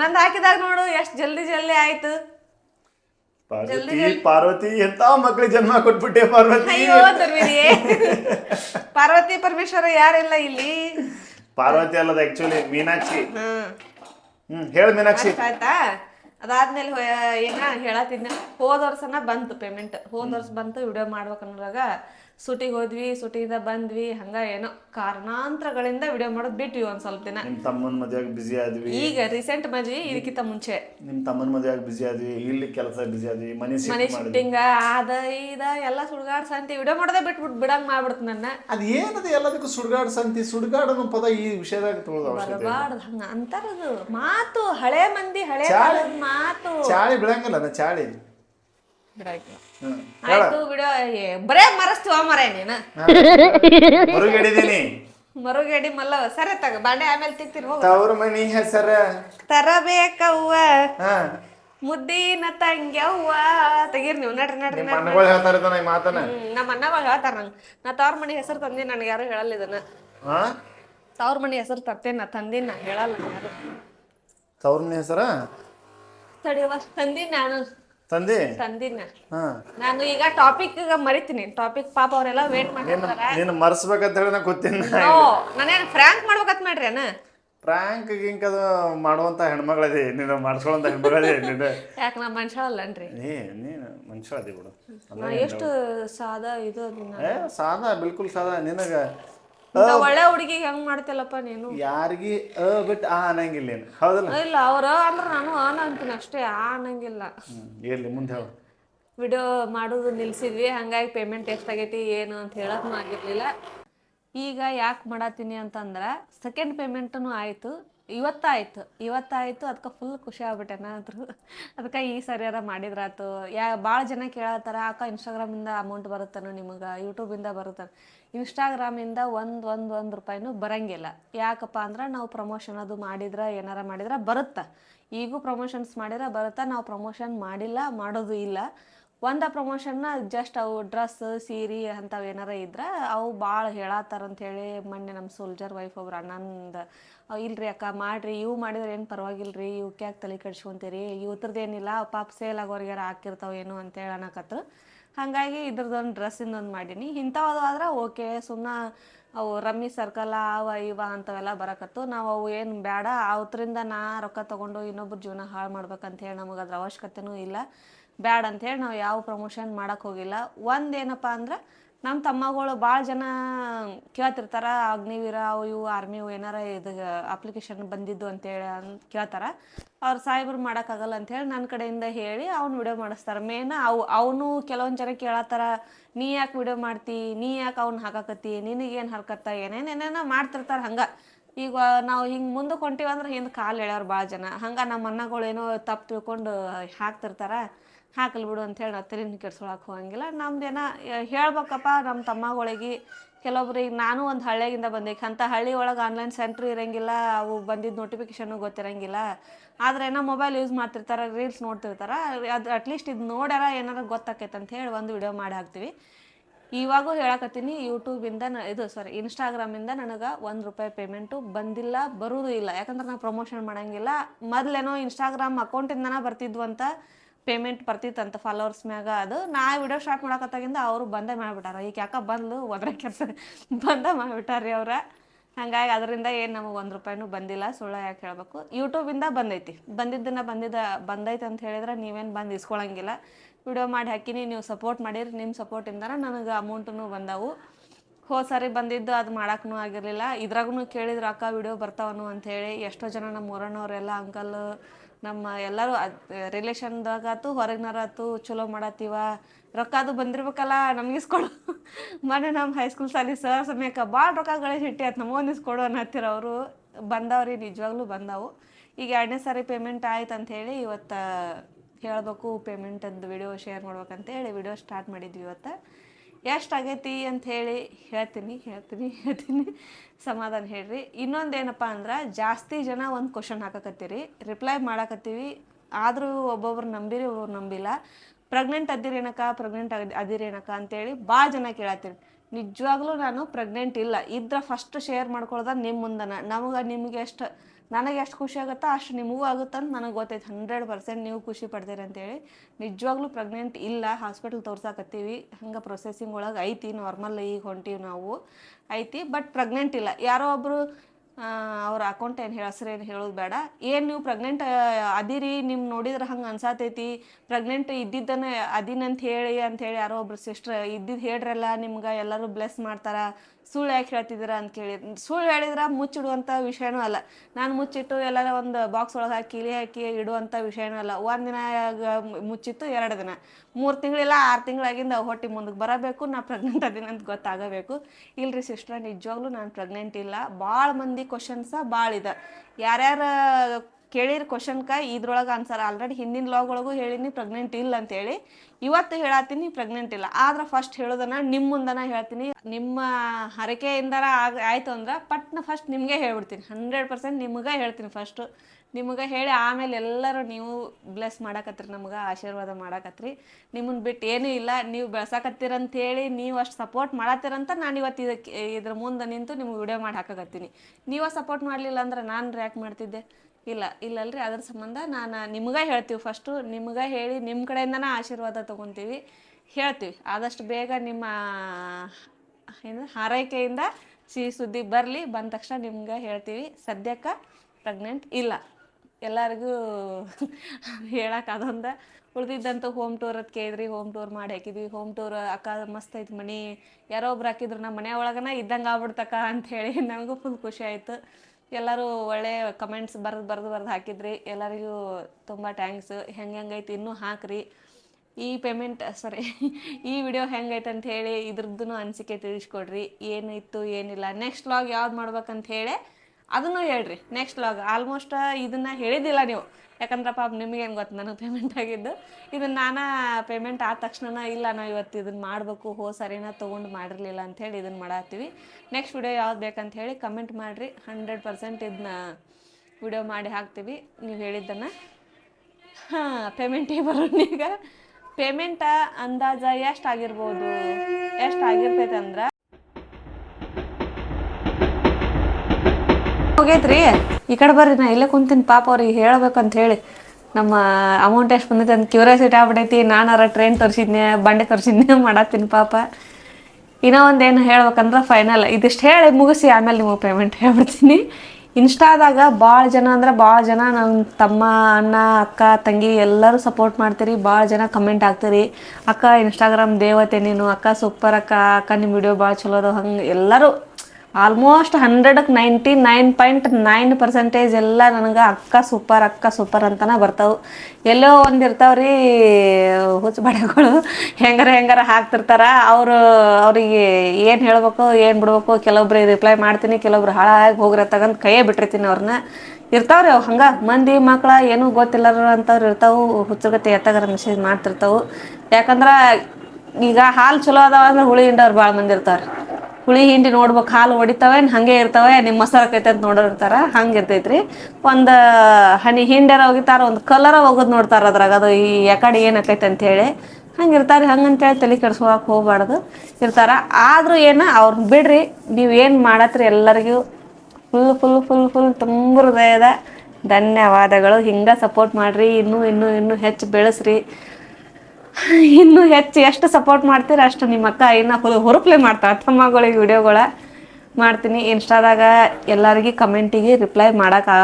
ನಂದು ಹಾಕಿದಾಗ ನೋಡು ಎಷ್ಟು ಜಲ್ದಿ ಜಲ್ದಿ ಆಯ್ತು. ಪಾರ್ವತಿ ಪಾರ್ವತಿ ಎಂತ ಮಕ್ಳಿಗೆ ಜನ್ಮ ಕೊಟ್ಬಿಟ್ಟೆ ಪಾರ್ವತಿ? ಅಯ್ಯೋ ಪಾರ್ವತಿ ಪರಮೇಶ್ವರ ಯಾರೆಲ್ಲ ಇಲ್ಲಿ? ಪಾರ್ವತಿ ಅಲ್ಲದ ಆಕ್ಚುಲಿ ಮೀನಾಕ್ಷಿ. ಹ್ಮ್. ಹೇಳ ಮೀನಾಕ್ಷಿ. ಆಯ್ತಾ? ಅದಾದ್ಮೇಲೆ ಏನ ಹೇಳತ್ತಿದ್ನ ಹೋದ ವರ್ಷನ ಬಂತು ಪೇಮೆಂಟ್ ಹೋದ ವರ್ಷ ಬಂತು ವಿಡಿಯೋ ಮಾಡ್ಬೇಕು ಅನ್ನೋದಾಗ ಸುಟಿಗೆ ಹೋದ್ವಿ ಸುಟಿಯಿಂದ ಬಂದ್ವಿ ಹಂಗ ಏನೋ ಕಾರಣಾಂತರಗಳಿಂದ ವಿಡಿಯೋ ಮಾಡೋದು ಬಿಟ್ವಿ ಒಂದ್ ಸ್ವಲ್ಪ ದಿನ. ನಿಮ್ಮ ತಮ್ಮನ ಮದುವೆಯಾಗಿ ಬಿಸಿ ಆದ್ವಿ. ಈಗ ರೀಸೆಂಟ್ ಮದ್ವಿ ಇದಕ್ಕಿಂತ ಮುಂಚೆ. ನಿಮ್ಮ ತಮ್ಮನ ಮದುವೆಯಾಗಿ ಬಿಜಿ ಆದ್ವಿ ಇಲ್ಲಿ ಕೆಲಸ ಬಿಜಿ ಆದ್ವಿ ಮನೆ ಮನೆ ಶಿಫ್ಟ್ ಶಿಫ್ಟಿಂಗ ಅದ ಇದ ಎಲ್ಲ ಸುಡ್ಗಾಡ್ ಸಂತಿ. ವಿಡಿಯೋ ಮಾಡೋದೇ ಬಿಟ್ಬಿಟ್ಟು ಬಿಡಂಗ್ ಮಾಡ್ಬಿಡ್ತು ನನ್ನ. ಅದೇನದು ಏನದು ಎಲ್ಲದಕ್ಕೂ ಸುಡ್ಗಾಡ್ ಸಂತಿ? ಸುಡ್ಗಾಡ್ ಅನ್ನೋ ಪದ ಈ ವಿಷಯದಾಗ ತೊಳೆದ ಅವಶ್ಯಕತೆ ಇಲ್ಲ. ಬರಬಾರ್ದು ಹಂಗ ಅಂತಾರದು. ಮಾತು ಹಳೆ ಮಂದಿ ಹಳೆ. ಮಾತು. ಚಾಳಿ ಬಿಡಂಗಿಲ್ಲ ನಾ ಚಾಳಿ. ಬಿಡಾಕಿಲ್ಲ. ಹ್ಮ್. ಏ, ಬರೇ ಮರಸ್ತೀವ ಮರ ನೀನು. ಹೊರಗೆ ಹಿಡಿದೀನಿ ಮರುಗೇಡಿ ಮಲ್ಲ ಸರಿ ತಗ ಬಾಂಡೆ ಆಮೇಲೆ ತಿಕ್ತೀನಿ ಹೋಗು. ತವ್ರ ಮನಿ ಹೆಸರ? ತರಬೇಕವ್ವ. ಹಾ. ಮುದ್ದಿನ ತಂಗ್ಯವ್ವ. ತೆಗೀರ್ ನೀವು ನಡ್ರಿ ನಡ್ರಿ ನಿಮ್ಮ ಅಣ್ಣಗಳು ಹೇಳ್ತಾರ ಇದನ್ನ ಈ ಮಾತನ್ನ? ಹ್ಮ್ ನಮ್ಮ ಅಣ್ಣಗಳು ಹೇಳ್ತಾರ ನಂಗೆ. ನಾ ತವ್ರ ಮನಿ ಹೆಸರು ತಂದಿ ನನಗೆ ಯಾರು ಹೇಳಲ್ಲ ಇದನ್ನ. ಹಾ? ತವ್ರ ಮನಿ ಹೆಸರು ತರ್ತೇನೆ ನಾ ತಂದಿನ ನಾ ಹೇಳಲ್ಲ ಯಾರು. ತವ್ರ ಮನಿ ಹೆಸರ? ತಡಿಯವ್ವ ತಂದಿನ ನಾನು. ತಂದಿ? ತಂದಿನ ಹಾ. ನಾನು ಈಗ ಟಾಪಿಕ್ ಮರಿತೀನಿ. ಟಾಪಿಕ್ ಪಾಪ ಅವರೆಲ್ಲ ವೇಟ್ ಮಾಡ್ತಾರೆ ನೀನು ಮರ್ಸ್ಬೇಕಂತ ಹೇಳಿ ನಾ ಗೊತ್ತಿನ ನಾನೇನು ಫ್ರ್ಯಾಂಕ್ ಮಾಡ್ಬೇಕಂತ ಮಾಡ್ರಿ ಅಣ್ಣ. ಪ್ರಾಂಕ್ ಗಿಂಕ್ ಅದು ಮಾಡುವಂತ ಹೆಣ್ಮಗಳದಿ. ನೀನು ಮಾಡಿಸ್ಕೊಳ್ಳೋಂತ ಹೆಣ್ಮಗಳದಿ. ನೀನು ಯಾಕೆ ನಾ ಮನುಷ್ಯ ಅಲ್ಲನ್ರಿ ನೀ ನೀನು ಮನುಷ್ಯ ಅದಿ ಬಿಡು ಎಷ್ಟು ಸಾದಾ ಇದು ಸಾದಾ ಬಿಲ್ಕುಲ್ ಸಾದಾ. ನಿನಗ ಒಳ್ಳೆ ಹುಡುಗಿ ಹೆಂಗ್ ಮಾಡ್ತಿಲ್ಲಪ್ಪ ನೀನು? ಯಾರಿಗೆ ಅ ಬಿಟ್ಟು ಆ ಅನ್ನಂಗಿಲ್ಲ ಏನು ಹೌದಲ್ಲ? ಇಲ್ಲ ಅವ್ರ ಅಂದ್ರೆ ನಾನು ಆನ್ ಅಂತೀನಿ ಅಷ್ಟೇ ಆ ಅನ್ನಂಗಿಲ್ಲ. ಇರ್ಲಿ ಮುಂದೆ ಹೇಳು. ವಿಡಿಯೋ ಮಾಡೋದು ನಿಲ್ಸಿದ್ವಿ ಹಂಗಾಗಿ ಪೇಮೆಂಟ್ ಎಷ್ಟಾಗೈತಿ ಏನು ಅಂತ ಹೇಳೋದು ಆಗಿರ್ಲಿಲ್ಲ. ಈಗ ಯಾಕೆ ಮಾಡತ್ತೀನಿ ಅಂತಂದ್ರೆ ಸೆಕೆಂಡ್ ಪೇಮೆಂಟನು ಆಯಿತು ಇವತ್ತಾಯ್ತು ಇವತ್ತಾಯ್ತು ಅದಕ್ಕೆ ಫುಲ್ ಖುಷಿ ಆಗ್ಬಿಟ್ಟೆ ನಾನು ಅದಕ್ಕೆ ಈ ಸರಿಯಾರ ಮಾಡಿದ್ರಾತು. ಯಾ ಭಾಳ ಜನ ಕೇಳತ್ತಾರ ಅಕ್ಕ ಇನ್ಸ್ಟಾಗ್ರಾಮಿಂದ ಅಮೌಂಟ್ ಬರುತ್ತಾನ ನಿಮಗೆ ಯೂಟ್ಯೂಬಿಂದ ಬರುತ್ತಾನ. ಇನ್ಸ್ಟಾಗ್ರಾಮಿಂದ ಒಂದು ಒಂದು ಒಂದು ರೂಪಾಯಿನೂ ಬರಂಗಿಲ್ಲ. ಯಾಕಪ್ಪ ಅಂದ್ರೆ ನಾವು ಪ್ರಮೋಷನ್ ಅದು ಮಾಡಿದ್ರೆ, ಏನಾರ ಮಾಡಿದ್ರೆ ಬರುತ್ತೆ. ಈಗೂ ಪ್ರಮೋಷನ್ಸ್ ಮಾಡಿದ್ರೆ ಬರುತ್ತೆ, ನಾವು ಪ್ರಮೋಷನ್ ಮಾಡಿಲ್ಲ, ಮಾಡೋದು ಇಲ್ಲ. ಒಂದು ಪ್ರಮೋಷನ್ನ ಜಸ್ಟ್ ಅವು ಡ್ರೆಸ್ ಸೀರೆ ಅಂಥವು ಏನಾರ ಇದ್ರೆ ಅವು ಭಾಳ ಹೇಳತ್ತಾರ ಹೇಳಿ ಮೊನ್ನೆ ನಮ್ಮ ಸೋಲ್ಜರ್ ವೈಫ್ ಒಬ್ರು ಅಣ್ಣಂದ ಇಲ್ರಿ ಅಕ್ಕ, ಮಾಡ್ರಿ, ಇವು ಮಾಡಿದ್ರೆ ಏನು ಪರವಾಗಿಲ್ರಿ ಇವಕ್ಕೆ ಯಾಕೆ ತಲೆ ಕೆಡ್ಸ್ಕೊಂತೀರಿ ಇವತ್ರದ್ದು ಏನಿಲ್ಲ, ಪಾಪ ಸೇಲ್ ಆಗೋರಿಗಾರ ಹಾಕಿರ್ತಾವ ಏನು ಅಂತೇಳಿ ಅನ್ನಕತ್ರು ಹಾಗಾಗಿ ಇದ್ರದ್ದೊಂದು ಡ್ರೆಸ್ಸಿಂದ ಒಂದು ಮಾಡೀನಿ. ಇಂಥವಾದ ಆದ್ರೆ ಓಕೆ ಸುಮ್ಮನೆ ಅವು ರಮ್ಮಿ ಸರ್ಕಲ್ ಅವ ಇವ ಅಂಥವೆಲ್ಲ ಬರಕತ್ತು. ನಾವು ಅವು ಏನು ಬೇಡ ಅವತ್ತರಿಂದ ನಾ ರೊಕ್ಕ ತೊಗೊಂಡು ಇನ್ನೊಬ್ರ ಜೀವನ ಹಾಳು ಮಾಡ್ಬೇಕಂತ ಹೇಳಿ ನಮಗೆ ಅದ್ರ ಅವಶ್ಯಕತೆನೂ ಇಲ್ಲ. ಬ್ಯಾಡ ಹೇಳಿ ನಾವು ಯಾವ ಪ್ರಮೋಷನ್ ಮಾಡಕ್ಕೆ ಹೋಗಿಲ್ಲ. ಒಂದು ಏನಪ್ಪ ಅಂದ್ರೆ ನಮ್ಮ ತಮ್ಮಗಳು ಭಾಳ ಜನ ಕೇಳ್ತಿರ್ತಾರ ಅಗ್ನಿವೀರ ಅವು ಇವು ಆರ್ಮಿ ಏನಾರ ಇದು ಅಪ್ಲಿಕೇಶನ್ ಬಂದಿದ್ದು ಅಂತೇಳಿ ಅಂತ ಕೇಳ್ತಾರ. ಅವ್ರು ಸಾಹೇಬ್ರು ಮಾಡೋಕ್ಕಾಗಲ್ಲ ಅಂಥೇಳಿ ನನ್ನ ಕಡೆಯಿಂದ ಹೇಳಿ ಅವ್ನು ವಿಡಿಯೋ ಮಾಡಿಸ್ತಾರೆ. ಮೇನ್ ಅವು, ಅವನು ಕೆಲವೊಂದು ಜನ ಕೇಳತ್ತಾರ ನೀ ಯಾಕೆ ವಿಡಿಯೋ ಮಾಡ್ತಿ? ನೀ ಯಾಕೆ ಅವ್ನು ಹಾಕಾಕತ್ತಿ? ನಿನಗೇನು ಹರ್ಕತ್ತ? ಏನೇನು, ಏನೇನೋ ಮಾಡ್ತಿರ್ತಾರೆ ಹಂಗೆ. ಈಗ ನಾವು ಹಿಂಗೆ ಮುಂದಕ್ಕೆ ಹೊಂಟಿವಂದ್ರೆ ಹಿಂದೆ ಕಾಲು ಎಳ್ಯಾರ ಭಾಳ ಜನ. ಹಂಗೆ ನಮ್ಮ ಅಣ್ಣಗಳು ಏನೋ ತಪ್ಪು ತಿಳ್ಕೊಂಡು ಹಾಕ್ತಿರ್ತಾರ. ಹಾಕಲ್ ಬಿಡು ಅಂತ ಹೇಳಿ ತಲೆನ ಕೆಡ್ಸ್ಕೊಳಕ್ಕೆ ಹೋಗಂಗಿಲ್ಲ. ನಮ್ದೇನ ಹೇಳ್ಬೇಕಪ್ಪ ನಮ್ಮ ತಮ್ಮಗಳಿಗೆ. ಕೆಲವೊಬ್ರಿಗೆ, ನಾನು ಒಂದು ಹಳ್ಳಿಯಾಗಿಂದ ಬಂದೆ. ಅಂಥ ಹಳ್ಳಿ ಒಳಗೆ ಆನ್ಲೈನ್ ಸೆಂಟ್ರ್ ಇರಂಗಿಲ್ಲ, ಅವು ಬಂದಿದ್ದು ನೋಟಿಫಿಕೇಶನ್ ಗೊತ್ತಿರಂಗಿಲ್ಲ. ಆದ್ರೆ ಏನೋ ಮೊಬೈಲ್ ಯೂಸ್ ಮಾಡ್ತಿರ್ತಾರೆ ರೀಲ್ಸ್ ನೋಡ್ತಿರ್ತಾರೆ. ಅದು ಅಟ್ಲೀಸ್ಟ್ ಇದು ನೋಡ್ಯಾರ, ಏನಾರ ಗೊತ್ತಾಕೈತೆ ಅಂತ ಹೇಳಿ ಒಂದು ವಿಡಿಯೋ ಮಾಡಿ ಹಾಕ್ತೀವಿ. ಇವಾಗೂ ಹೇಳಕತ್ತೀನಿ ಯೂಟ್ಯೂಬಿಂದ ನ, ಇದು ಸಾರಿ ಇನ್ಸ್ಟಾಗ್ರಾಮಿಂದ ನನಗೆ ಒಂದು ರೂಪಾಯಿ ಪೇಮೆಂಟು ಬಂದಿಲ್ಲ, ಬರೋದು ಇಲ್ಲ. ಯಾಕಂದ್ರೆ ನಾನು ಪ್ರಮೋಷನ್ ಮಾಡಂಗಿಲ್ಲ. ಮೊದಲೇನೋ ಇನ್ಸ್ಟಾಗ್ರಾಮ್ ಅಕೌಂಟಿಂದನೇ ಬರ್ತಿದ್ವು ಅಂತ ಪೇಮೆಂಟ್ ಬರ್ತಿತ್ತಂತ ಫಾಲೋವರ್ಸ್ ಮ್ಯಾಗ. ಅದು ನಾ ವಿಡಿಯೋ ಸ್ಟಾರ್ಟ್ ಮಾಡಕತ್ತಾಗಿಂದ ಅವರು ಬಂದೇ ಮಾಡಿಬಿಟ್ಟಾರ. ಈಗ ಯಾಕೆ ಬಂದ್ಲು? ಒದ್ರ ಕೆಲಸ. ಬಂದ ಮಾಡಿಬಿಟ್ಟಾರ್ರಿ ಅವ್ರ. ಹಾಗಾಗಿ ಅದರಿಂದ ಏನು ನಮಗೆ ಒಂದು ರೂಪಾಯಿನೂ ಬಂದಿಲ್ಲ. ಸುಳ್ಳು ಯಾಕೆ ಹೇಳ್ಬೇಕು? ಯೂಟ್ಯೂಬಿಂದ ಬಂದೈತಿ. ಬಂದಿದ್ದನ್ನ ಬಂದಿದ್ದ, ಬಂದೈತೆ ಅಂತ ಹೇಳಿದ್ರೆ ನೀವೇನು ಬಂದು ಇಸ್ಕೊಳಂಗಿಲ್ಲ. ವಿಡಿಯೋ ಮಾಡಿ ಹಾಕಿನಿ, ನೀವು ಸಪೋರ್ಟ್ ಮಾಡಿರಿ. ನಿಮ್ಮ ಸಪೋರ್ಟಿಂದನ ನನಗೆ ಅಮೌಂಟೂ ಬಂದವು. ಹೋದ ಸಾರಿ ಬಂದಿದ್ದು, ಅದು ಮಾಡೋಕ್ಕೂ ಆಗಿರಲಿಲ್ಲ. ಇದ್ರಾಗೂ ಕೇಳಿದ್ರು, ಅಕ್ಕ ವಿಡಿಯೋ ಬರ್ತಾವನು ಅಂಥೇಳಿ ಎಷ್ಟೋ ಜನ ನಮ್ಮ ಊರನವರೆಲ್ಲ ಅಂಕಲ್ ನಮ್ಮ ಎಲ್ಲರೂ ರಿಲೇಷನ್ದಾಗಾತು ಹೊರಗಿನಾರಾತು, ಚಲೋ ಮಾಡತ್ತೀವ. ರೊಕ್ಕ ಅದು ಬಂದಿರ್ಬೇಕಲ್ಲ ನಮ್ಗೆ ಇಸ್ಕೊಡು ಮೊನ್ನೆ ನಮ್ಮ ಹೈಸ್ಕೂಲ್ ಸಾಲಿ ಸರ್ ಸಮಯಕ್ಕೆ ಭಾಳ ರೊಕ್ಕ ಗಳಿಸಿ ಇಟ್ಟಿ ಆಯ್ತು ನಮಗೊಂದು ಇಸ್ಕೊಡು ಅನ್ನತ್ತಿರ ಅವರು. ಬಂದವ್ರಿ, ನಿಜವಾಗ್ಲೂ ಬಂದವು. ಈಗ ಎರಡನೇ ಸಾರಿ ಪೇಮೆಂಟ್ ಆಯ್ತು ಅಂಥೇಳಿ ಇವತ್ತು ಹೇಳಬೇಕು ಪೇಮೆಂಟದ್ದು ವಿಡಿಯೋ ಶೇರ್ ಮಾಡ್ಬೇಕಂತ ಹೇಳಿ ವಿಡಿಯೋ ಸ್ಟಾರ್ಟ್ ಮಾಡಿದ್ವಿ ಇವತ್ತು. ಎಷ್ಟು ಆಗೈತಿ ಅಂತ ಹೇಳಿ ಹೇಳ್ತೀನಿ ಹೇಳ್ತೀನಿ ಹೇಳ್ತೀನಿ. ಸಮಾಧಾನ ಹೇಳ್ರಿ. ಇನ್ನೊಂದು ಏನಪ್ಪ ಅಂದ್ರೆ ಜಾಸ್ತಿ ಜನ ಒಂದು ಕ್ವಶನ್ ಹಾಕಕತ್ತೀರಿ. ರಿಪ್ಲೈ ಮಾಡಕತ್ತೀವಿ. ಆದರೂ ಒಬ್ಬೊಬ್ರು ನಂಬಿರಿ, ಒಬ್ಬೊಬ್ರು ನಂಬಿಲ್ಲ. ಪ್ರೆಗ್ನೆಂಟ್ ಅದಿರೇನಕ್ಕ ಪ್ರೆಗ್ನೆಂಟ್ ಅದಿರೇನಕ್ಕ ಅಂತೇಳಿ ಭಾಳ ಜನ ಕೇಳತ್ತೀರಿ. ನಿಜವಾಗ್ಲೂ ನಾನು ಪ್ರೆಗ್ನೆಂಟ್ ಇಲ್ಲ. ಇದ್ರೆ ಫಸ್ಟ್ ಶೇರ್ ಮಾಡ್ಕೊಳ್ದ ನಿಮ್ಮ ಮುಂದನ. ನಮಗೆ ನಿಮಗೆ ಎಷ್ಟು ನನಗೆ ಎಷ್ಟು ಖುಷಿ ಆಗುತ್ತೋ ಅಷ್ಟು ನಿಮಗೂ ಆಗುತ್ತೆ ಅಂತ ನನಗೆ ಗೊತ್ತೈತೆ. ಹಂಡ್ರೆಡ್ ಪರ್ಸೆಂಟ್ ನೀವು ಖುಷಿ ಪಡ್ತೀರಿ ಅಂತೇಳಿ ನಿಜವಾಗ್ಲೂ ಪ್ರೆಗ್ನೆಂಟ್ ಇಲ್ಲ ಹಾಸ್ಪಿಟಲ್ ತೋರ್ಸಾಕತ್ತೀವಿ. ಹಂಗೆ ಪ್ರೊಸೆಸಿಂಗ್ ಒಳಗೆ ಐತಿ ನಾರ್ಮಲ್ ಈಗ ಹೊಂಟೀವಿ ನಾವು. ಐತಿ ಬಟ್ ಪ್ರೆಗ್ನೆಂಟ್ ಇಲ್ಲ. ಯಾರೋ ಒಬ್ಬರು ಅವ್ರ ಅಕೌಂಟ್ ಏನು ಹೆಸರು ಹೇಳೋದು ಬೇಡ. ಏನು ನೀವು ಪ್ರೆಗ್ನೆಂಟ್ ಅದಿರಿ ನಿಮ್ಮ ನೋಡಿದ್ರೆ ಹಂಗೆ ಅನ್ಸಾತೈತಿ. ಪ್ರೆಗ್ನೆಂಟ್ ಇದ್ದಿದ್ದನ್ನು ಅದಿನಂತ ಹೇಳಿ, ಅಂತ ಹೇಳಿ ಯಾರೋ ಒಬ್ರು ಸಿಸ್ಟ್ರ್ ಇದ್ದಿದ್ದು ಹೇಳ್ರಲ್ಲ, ನಿಮ್ಗೆ ಎಲ್ಲರೂ ಬ್ಲೆಸ್ ಮಾಡ್ತಾರ. ಸುಳ್ಳು ಯಾಕೆ ಹೇಳ್ತಿದ್ದೀರಾ ಅಂತ ಕೇಳಿ. ಸುಳ್ಳು ಹೇಳಿದ್ರೆ ಮುಚ್ಚಿಡುವಂಥ ವಿಷಯನೂ ಅಲ್ಲ. ನಾನು ಮುಚ್ಚಿಟ್ಟು ಎಲ್ಲರ ಒಂದು ಬಾಕ್ಸ್ ಒಳಗೆ ಹಾಕಿ ಇಲಿ ಹಾಕಿ ಇಡುವಂಥ ವಿಷಯನೂ ಅಲ್ಲ. ಒಂದು ದಿನ ಮುಚ್ಚಿತ್ತು, ಎರಡು ದಿನ. ಮೂರು ತಿಂಗಳಿಲ್ಲ, ಆರು ತಿಂಗಳಾಗಿಂದ ಹೊಟ್ಟೆ ಮುಂದಕ್ಕೆ ಬರಬೇಕು, ನಾ ಪ್ರೆಗ್ನೆಂಟ್ ಅದೀನಿ ಅಂತ ಗೊತ್ತಾಗಬೇಕು. ಇಲ್ರಿ ಸಿಸ್ಟ್ರ ನಿಜವಾಗ್ಲೂ ನಾನು ಪ್ರೆಗ್ನೆಂಟ್ ಇಲ್ಲ. ಭಾಳ ಮಂದಿ ಕ್ವಶನ್ಸ ಭಾಳ ಇದೆ. ಯಾರ್ಯಾರ ಕೇಳಿರ ಕ್ವಶನ್ಕ ಇದ್ರೊಳಗೆ ಆನ್ಸರ್ ಆಲ್ರೆಡಿ ಹಿಂದಿನ ಲಾಗ್ ಒಳಗೂ ಹೇಳಿನಿ ಪ್ರೆಗ್ನೆಂಟ್ ಇಲ್ಲ ಅಂತೇಳಿ ಇವತ್ತು ಹೇಳತ್ತೀನಿ ಪ್ರೆಗ್ನೆಂಟ್ ಇಲ್ಲ. ಆದ್ರೆ ಫಸ್ಟ್ ಹೇಳೋದನ್ನ ನಿಮ್ಮ ಮುಂದನ ಹೇಳ್ತೀನಿ. ನಿಮ್ಮ ಹರಕೆಯಿಂದ ಆಗ, ಆಯ್ತು ಅಂದ್ರೆ ಪಟ್ನ ಫಸ್ಟ್ ನಿಮಗೆ ಹೇಳ್ಬಿಡ್ತೀನಿ. ಹಂಡ್ರೆಡ್ ಪರ್ಸೆಂಟ್ ನಿಮಗೆ ಹೇಳ್ತೀನಿ ಫಸ್ಟು ನಿಮಗೆ ಹೇಳಿ ಆಮೇಲೆ ಎಲ್ಲರೂ ನೀವು ಬ್ಲೆಸ್ ಮಾಡಾಕತ್ರಿ, ನಮ್ಗೆ ಆಶೀರ್ವಾದ ಮಾಡಾಕತ್ರಿ. ನಿಮ್ಮನ್ನು ಬಿಟ್ಟು ಏನೂ ಇಲ್ಲ, ನೀವು ಹೇಳಿ, ನೀವು ಅಷ್ಟು ಸಪೋರ್ಟ್ ಮಾಡತ್ತೀರಂತ ನಾನು ಇವತ್ತು ಇದಕ್ಕೆ, ಇದ್ರ ಮುಂದೆ ನಿಂತು ನಿಮ್ಗೆ ವಿಡಿಯೋ ಮಾಡಿ ಹಾಕಕತ್ತೀನಿ. ನೀವು ಸಪೋರ್ಟ್ ಮಾಡಲಿಲ್ಲ ಅಂದ್ರೆ ನಾನು ರಿಯಾಕ್ಟ್ ಮಾಡ್ತಿದ್ದೆ. ಇಲ್ಲ, ಇಲ್ಲಲ್ರಿ, ಅದ್ರ ಸಂಬಂಧ ನಾನು ನಿಮ್ಗೆ ಹೇಳ್ತೀವಿ ಫಸ್ಟು ನಿಮ್ಗೆ ಹೇಳಿ ನಿಮ್ಮ ಕಡೆಯಿಂದನೇ ಆಶೀರ್ವಾದ ತೊಗೊತೀವಿ. ಹೇಳ್ತೀವಿ. ಆದಷ್ಟು ಬೇಗ ನಿಮ್ಮ, ಏನು, ಹಾರೈಕೆಯಿಂದ ಸಿಹಿ ಸುದ್ದಿ ಬರಲಿ. ಬಂದ ತಕ್ಷಣ ನಿಮ್ಗೆ ಹೇಳ್ತೀವಿ. ಸದ್ಯಕ್ಕೆ ಪ್ರೆಗ್ನೆಂಟ್ ಇಲ್ಲ. ಎಲ್ಲರಿಗೂ ಹೇಳಕ್ಕೆ ಅದೊಂದು ಉಳ್ದಿದ್ದಂತೂ ಹೋಮ್ ಟೂರ್ ಅಂತ ಕೇಳಿದ್ರಿ ಹೋಮ್ ಟೂರ್ ಮಾಡಿ ಹಾಕಿದ್ವಿ. ಹೋಮ್ ಟೂರ್ ಅಕ್ಕ, ಮಸ್ತ್ ಐತೆ ಮನೆ. ಯಾರೋ ಒಬ್ರು ಹಾಕಿದ್ರು ನಮ್ಮ ಮನೆ ಒಳಗನ ಇದ್ದಂಗೆ ಆಗ್ಬಿಡ್ತಕ್ಕ ಅಂತ ಹೇಳಿ ನನಗೂ ಫುಲ್ ಖುಷಿ ಆಯಿತು. ಎಲ್ಲರೂ ಒಳ್ಳೆ ಕಮೆಂಟ್ಸ್ ಬರೆದು ಬರೆದು ಬರೆದು ಹಾಕಿದ್ರಿ. ಎಲ್ಲರಿಗೂ ತುಂಬ ಥ್ಯಾಂಕ್ಸ್ ಹೆಂಗೆ ಹೆಂಗೈತಿ ಇನ್ನೂ ಹಾಕ್ರಿ. ಈ ಪೇಮೆಂಟ್ ಸಾರಿ ಈ ವಿಡಿಯೋ ಹೆಂಗೈತೆ ಅಂತ ಹೇಳಿ ಇದ್ರದ್ದು ಅನಿಸಿಕೆ ತಿಳಿಸ್ಕೊಡ್ರಿ. ಏನಿತ್ತು ಏನಿಲ್ಲ. ನೆಕ್ಸ್ಟ್ ವ್ಲಾಗ್ ಯಾವ್ದು ಮಾಡ್ಬೇಕಂತ ಹೇಳಿ ಅದನ್ನು ಹೇಳ್ರಿ. ನೆಕ್ಸ್ಟ್ ಲಾಗ್ ಆಲ್ಮೋಸ್ಟ್ ಇದನ್ನ ಹೇಳಿದ್ದಿಲ್ಲ ನೀವು. ಯಾಕಂದ್ರೆ ಪಾಪ ನಿಮಗೇನು ಗೊತ್ತು ನನಗೆ ಪೇಮೆಂಟ್ ಆಗಿದ್ದು. ಇದನ್ನು ನಾನು ಪೇಮೆಂಟ್ ಆದ ತಕ್ಷಣ ಇಲ್ಲ, ನಾವು ಇವತ್ತು ಇದನ್ನ ಮಾಡಬೇಕು, ಹೋ ಸರಿನ ತೊಗೊಂಡು ಮಾಡಿರಲಿಲ್ಲ ಅಂಥೇಳಿ ಇದನ್ನು ಮಾಡತ್ತೀವಿ. ನೆಕ್ಸ್ಟ್ ವಿಡಿಯೋ ಯಾವ್ದು ಬೇಕಂತ ಹೇಳಿ ಕಮೆಂಟ್ ಮಾಡಿರಿ. ಹಂಡ್ರೆಡ್ ಪರ್ಸೆಂಟ್ ಇದನ್ನ ವಿಡಿಯೋ ಮಾಡಿ ಹಾಕ್ತೀವಿ. ನೀವು ಹೇಳಿದ್ದನ್ನು. ಹಾಂ ಪೇಮೆಂಟಿಗೆ ಬರೋಣ ಈಗ. ಪೇಮೆಂಟ ಅಂದಾಜ ಎಷ್ಟು ಆಗಿರ್ಬೋದು? ಎಷ್ಟು ಆಗಿರ್ತೈತೆ ಅಂದ್ರೆ ಹೋಗೈತ್ರಿ ಈ ಕಡೆ ಬರ್ರಿ, ನಾ ಇಲ್ಲೇ ಕುಂತೀನಿ ಪಾಪ ಅವ್ರಿಗೆ ಹೇಳ್ಬೇಕಂತ ಹೇಳಿ. ನಮ್ಮ ಅಮೌಂಟ್ ಎಷ್ಟು ಬಂದೈತೆ ಅಂತ ಕ್ಯೂರಿಯಾಸಿಟಿ ಆಗ್ಬಿಟ್ಟೈತಿ ನಾನಾರ ಟ್ರೈನ್ ತೋರಿಸಿದ್ನೆ, ಬಂಡೆ ತೋರಿಸಿದ್ನೆ ಮಾಡತ್ತೀನಿ ಪಾಪ. ಇನ್ನೂ ಒಂದೇನು ಹೇಳ್ಬೇಕಂದ್ರೆ ಫೈನಲ್ ಇದಿಷ್ಟು ಹೇಳಿ ಮುಗಿಸಿ, ಆಮೇಲೆ ನಿಮಗೆ ಪೇಮೆಂಟ್ ಹೇಳ್ಬಿಡ್ತೀನಿ. ಇನ್ಸ್ಟಾದಾಗ ಭಾಳ ಜನ ಅಂದ್ರೆ ಭಾಳ ಜನ ನನ್ನ ತಮ್ಮ, ಅಣ್ಣ, ಅಕ್ಕ, ತಂಗಿ ಎಲ್ಲರೂ ಸಪೋರ್ಟ್ ಮಾಡ್ತೀರಿ. ಭಾಳ ಜನ ಕಮೆಂಟ್ ಹಾಕ್ತೀರಿ. ಅಕ್ಕ ಇನ್ಸ್ಟಾಗ್ರಾಮ್ ದೇವತೆ ನೀನು. ಅಕ್ಕ ಸೂಪರ್ ಅಕ್ಕ. ಅಕ್ಕ ನಿಮ್ಮ ವಿಡಿಯೋ ಭಾಳ ಚಲೋ ಅದಾವ. ಹಂಗೆ ಎಲ್ಲರೂ almost ಹಂಡ್ರೆಡಕ್ಕೆ ninety nine point nine percentage ಎಲ್ಲ ನನಗೆ ಅಕ್ಕ ಸೂಪರ್ ಅಕ್ಕ ಸೂಪರ್ ಅಂತನ ಬರ್ತಾವೆ. ಎಲ್ಲೋ ಒಂದು ಇರ್ತಾವ್ರಿ, ಹುಚ್ಚು ಬಡೆಗಳು ಹೆಂಗಾರ ಹೆಂಗಾರ ಹಾಕ್ತಿರ್ತಾರೆ. ಅವರು, ಅವರಿಗೆ ಏನು ಹೇಳ್ಬೇಕು, ಏನು ಬಿಡ್ಬೇಕು, ಕೆಲವೊಬ್ರು ರಿಪ್ಲೈ ಮಾಡ್ತೀನಿ, ಕೆಲವೊಬ್ರು ಹಾಳಾಗಿ ಹೋಗ್ರ ತಗಂತ ಕೈಯೇ ಬಿಟ್ಟಿರ್ತೀನಿ ಅವ್ರನ್ನ. ಇರ್ತಾವ್ರಿ ಅವು ಹಂಗೆ. ಮಂದಿ, ಮಕ್ಳ, ಏನೂ ಗೊತ್ತಿಲ್ಲ ಅಂತವ್ರು ಇರ್ತಾವೆ. ಹುಚ್ಚಗತ್ತೆ ಎತ್ತಾಗಾರ ಮೆಸೇಜ್ ಮಾಡ್ತಿರ್ತಾವೆ. ಯಾಕಂದ್ರೆ ಈಗ ಹಾಲು ಚಲೋ ಅದಾವ ಅಂದ್ರೆ ಹುಳಿ ಹಿಂಡವ್ರು ಭಾಳ ಮಂದಿ ಇರ್ತಾರೆ ಹುಳಿ ಹಿಂಡಿ ನೋಡ್ಬೇಕು, ಹಾಲು ಹೊಡಿತಾವೆ ಹಂಗೆ ಇರ್ತಾವೆ ನಿಮ್ಮ ಮೊಸರು ಆಕೈತೆ ಅಂತ ನೋಡಿರ್ತಾರ ಹಂಗೆ ಇರ್ತೈತ್ರಿ. ಒಂದು ಹನಿ ಹಿಂಡ್ಯಾರ ಒಗಿತಾರ ಒಂದು ಕಲರ ಒಗದ್ ನೋಡ್ತಾರ ಅದ್ರಾಗ, ಅದು ಈ ಯಾಕಡೆ ಏನು ಆಕೈತೆ ಅಂತ ಹೇಳಿ. ಹಂಗೆ ಇರ್ತಾರೆ ಹಂಗಂತೇಳಿ ತಲೆ ಕೆಡ್ಸ್ಕೊಳಕ್ಕೆ ಹೋಗ್ಬಾರ್ದು. ಇರ್ತಾರ, ಆದರೂ ಏನು ಅವ್ರನ್ನ ಬಿಡ್ರಿ, ನೀವು ಏನು ಮಾಡತ್ರಿ ಎಲ್ಲರಿಗೂ. ಫುಲ್ ಫುಲ್ ಫುಲ್ ಫುಲ್ ತುಂಬ ಹೃದಯದ ಧನ್ಯವಾದಗಳು. ಹಿಂಗೆ ಸಪೋರ್ಟ್ ಮಾಡಿರಿ, ಇನ್ನೂ ಇನ್ನೂ ಇನ್ನೂ ಹೆಚ್ಚು ಬೆಳೆಸ್ರಿ. ಇನ್ನೂ ಹೆಚ್ಚು ಎಷ್ಟು ಸಪೋರ್ಟ್ ಮಾಡ್ತೀರ ಅಷ್ಟು ನಿಮ್ಮ ಅಕ್ಕ ಇನ್ನು ಹೊರ ಹುರುಪ್ಲೆ ಮಾಡ್ತಾಳೆ. ತಮ್ಮಗಳಿಗೆ ವಿಡಿಯೋಗಳ ಮಾಡ್ತೀನಿ. ಇನ್ಸ್ಟಾದಾಗ ಎಲ್ಲರಿಗೆ ಕಮೆಂಟಿಗೆ ರಿಪ್ಲೈ ಮಾಡೋಕೆ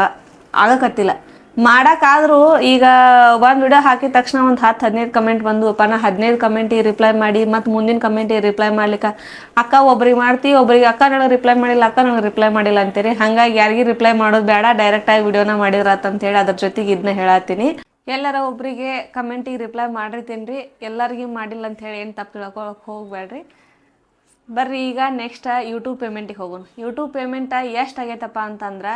ಆಗಕತ್ತಿಲ್ಲ. ಮಾಡೋಕ್ಕಾದ್ರೂ ಈಗ ಒಂದು ವಿಡಿಯೋ ಹಾಕಿದ ತಕ್ಷಣ ಒಂದು ಹತ್ತು ಹದಿನೈದು ಕಮೆಂಟ್ ಬಂದು ನಾ ಹದಿನೈದು ಕಮೆಂಟಿಗೆ ರಿಪ್ಲೈ ಮಾಡಿ, ಮತ್ತು ಮುಂದಿನ ಕಮೆಂಟಿಗೆ ರಿಪ್ಲೈ ಮಾಡ್ಲಿಕ್ಕೆ ಅಕ್ಕ ಒಬ್ರಿಗೆ ಮಾಡ್ತಿ, ಒಬ್ರಿಗೆ ಅಕ್ಕ ನನಗೆ ರಿಪ್ಲೈ ಮಾಡಿಲ್ಲ ಅಕ್ಕ ನನಗೆ ರಿಪ್ಲೈ ಮಾಡಿಲ್ಲ ಅಂತೀರಿ. ಹಂಗಾಗಿ ಯಾರಿಗೂ ರಿಪ್ಲೈ ಮಾಡೋದು ಬೇಡ. ಡೈರೆಕ್ಟಾಗಿ ವಿಡಿಯೋನ ಮಾಡಿರತ್ತಂತೇಳಿ ಅದ್ರ ಜೊತೆಗೆ ಇದನ್ನ ಹೇಳತ್ತೀನಿ ಎಲ್ಲರ ಒಬ್ಬರಿಗೆ ಕಮೆಂಟಿಗೆ ರಿಪ್ಲೈ ಮಾಡಿರ್ತೀನಿ ರೀ ಎಲ್ಲರಿಗೂ ಮಾಡಿಲ್ಲ ಅಂತ ಹೇಳಿ ಏನು ತಪ್ಪು ತಿಳ್ಕೊಳಕ್ಕೆ ಹೋಗಬೇಡ್ರಿ. ಬರ್ರಿ ಈಗ ನೆಕ್ಸ್ಟ್ ಯೂಟ್ಯೂಬ್ ಪೇಮೆಂಟಿಗೆ ಹೋಗೋಣ. ಯೂಟ್ಯೂಬ್ ಪೇಮೆಂಟ ಎಷ್ಟು ಆಗೈತಪ್ಪ ಅಂತಂದ್ರೆ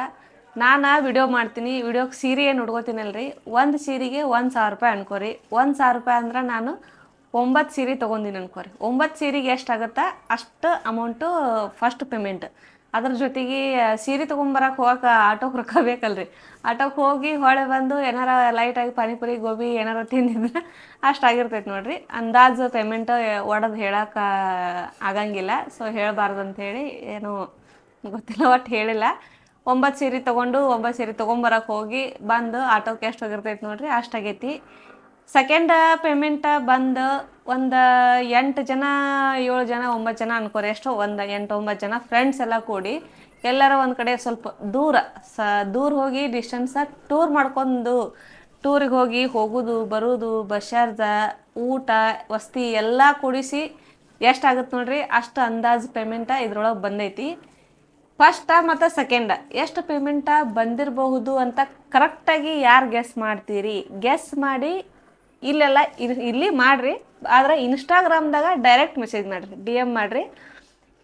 ನಾನು ವಿಡಿಯೋ ಮಾಡ್ತೀನಿ. ವಿಡಿಯೋಗೆ ಸೀರೆ ಏನು ಉಡ್ಕೋತೀನಲ್ರಿ ಒಂದು ಸೀರೆಗೆ ಒಂದು ಸಾವಿರ ರೂಪಾಯಿ ಅನ್ಕೋರಿ. ಒಂದು ಸಾವಿರ ರೂಪಾಯಿ ಅಂದ್ರೆ ನಾನು ಒಂಬತ್ತು ಸೀರೆ ತೊಗೊಂಡಿನಿ ಅನ್ಕೋರಿ. ಒಂಬತ್ತು ಸೀರೆಗೆ ಎಷ್ಟಾಗುತ್ತೆ ಅಷ್ಟು ಅಮೌಂಟು ಫಸ್ಟ್ ಪೇಮೆಂಟ್ ಅದ್ರ ಜೊತೆಗೆ ಸೀರೆ ತೊಗೊಂಬರಕ್ಕೆ ಹೋಗಕ್ಕೆ ಆಟೋಗೆ ರೊಕ್ಕ ಬೇಕಲ್ರಿ. ಆಟೋಗೆ ಹೋಗಿ ಹೊಳೆ ಬಂದು ಏನಾರ ಲೈಟಾಗಿ ಪಾನಿಪುರಿ, ಗೋಬಿ ಏನಾರ ತಿಂದಿದ್ರೆ ಅಷ್ಟು ಆಗಿರ್ತೈತೆ ನೋಡ್ರಿ. ಅಂದಾಜು ಪೇಮೆಂಟ್ ಒಡೆದು ಹೇಳಕ್ಕೆ ಆಗಂಗಿಲ್ಲ. ಸೊ ಹೇಳಬಾರ್ದು ಅಂಥೇಳಿ ಏನು ಗೊತ್ತಿಲ್ಲ ಒಟ್ಟು ಹೇಳಿಲ್ಲ. ಒಂಬತ್ತು ಸೀರೆ ತೊಗೊಂಡು ಒಂಬತ್ತು ಸೀರೆ ತೊಗೊಂಬರಕ್ಕೆ ಹೋಗಿ ಬಂದು ಆಟೋಕ್ಕೆ ಎಷ್ಟು ಹೋಗಿರ್ತೈತೆ ನೋಡ್ರಿ ಅಷ್ಟಾಗೈತಿ ಸೆಕೆಂಡ್ ಪೇಮೆಂಟ್ ಬಂದು ಒಂದು ಎಂಟು ಜನ, ಏಳು ಜನ ಒಂಬತ್ತು ಜನ ಅನ್ಕೋರಿ ಎಷ್ಟೋ ಒಂದು ಎಂಟು ಒಂಬತ್ತು ಜನ ಫ್ರೆಂಡ್ಸ್ ಎಲ್ಲ ಕೂಡಿ ಎಲ್ಲರ ಒಂದು ಕಡೆ ಸ್ವಲ್ಪ ದೂರ, ಸ ದೂರ ಹೋಗಿ ಡಿಸ್ಟೆನ್ಸ ಟೂರ್ ಮಾಡ್ಕೊಂಡು ಟೂರಿಗೆ ಹೋಗಿ ಹೋಗೋದು, ಬರೋದು ಬಸ್ ಚಾರ್ಜ, ಊಟ, ವಸ್ತಿ ಎಲ್ಲ ಕೂಡಿಸಿ ಎಷ್ಟಾಗುತ್ತೆ ನೋಡ್ರಿ? ಅಷ್ಟು ಅಂದಾಜು ಪೇಮೆಂಟ ಇದ್ರೊಳಗೆ ಬಂದೈತಿ. ಫಸ್ಟ ಮತ್ತು ಸೆಕೆಂಡ ಎಷ್ಟು ಪೇಮೆಂಟ ಬಂದಿರಬಹುದು ಅಂತ ಕರೆಕ್ಟಾಗಿ ಯಾರು ಗೆಸ್ ಮಾಡ್ತೀರಿ? ಗೆಸ್ ಮಾಡಿ ಇಲ್ಲೆಲ್ಲ ಇಲ್- ಇಲ್ಲಿ ಮಾಡಿರಿ. ಆದರೆ ಇನ್ಸ್ಟಾಗ್ರಾಮ್ದಾಗ ಡೈರೆಕ್ಟ್ ಮೆಸೇಜ್ ಮಾಡಿರಿ ಡಿ ಎಂ ಮಾಡಿರಿ.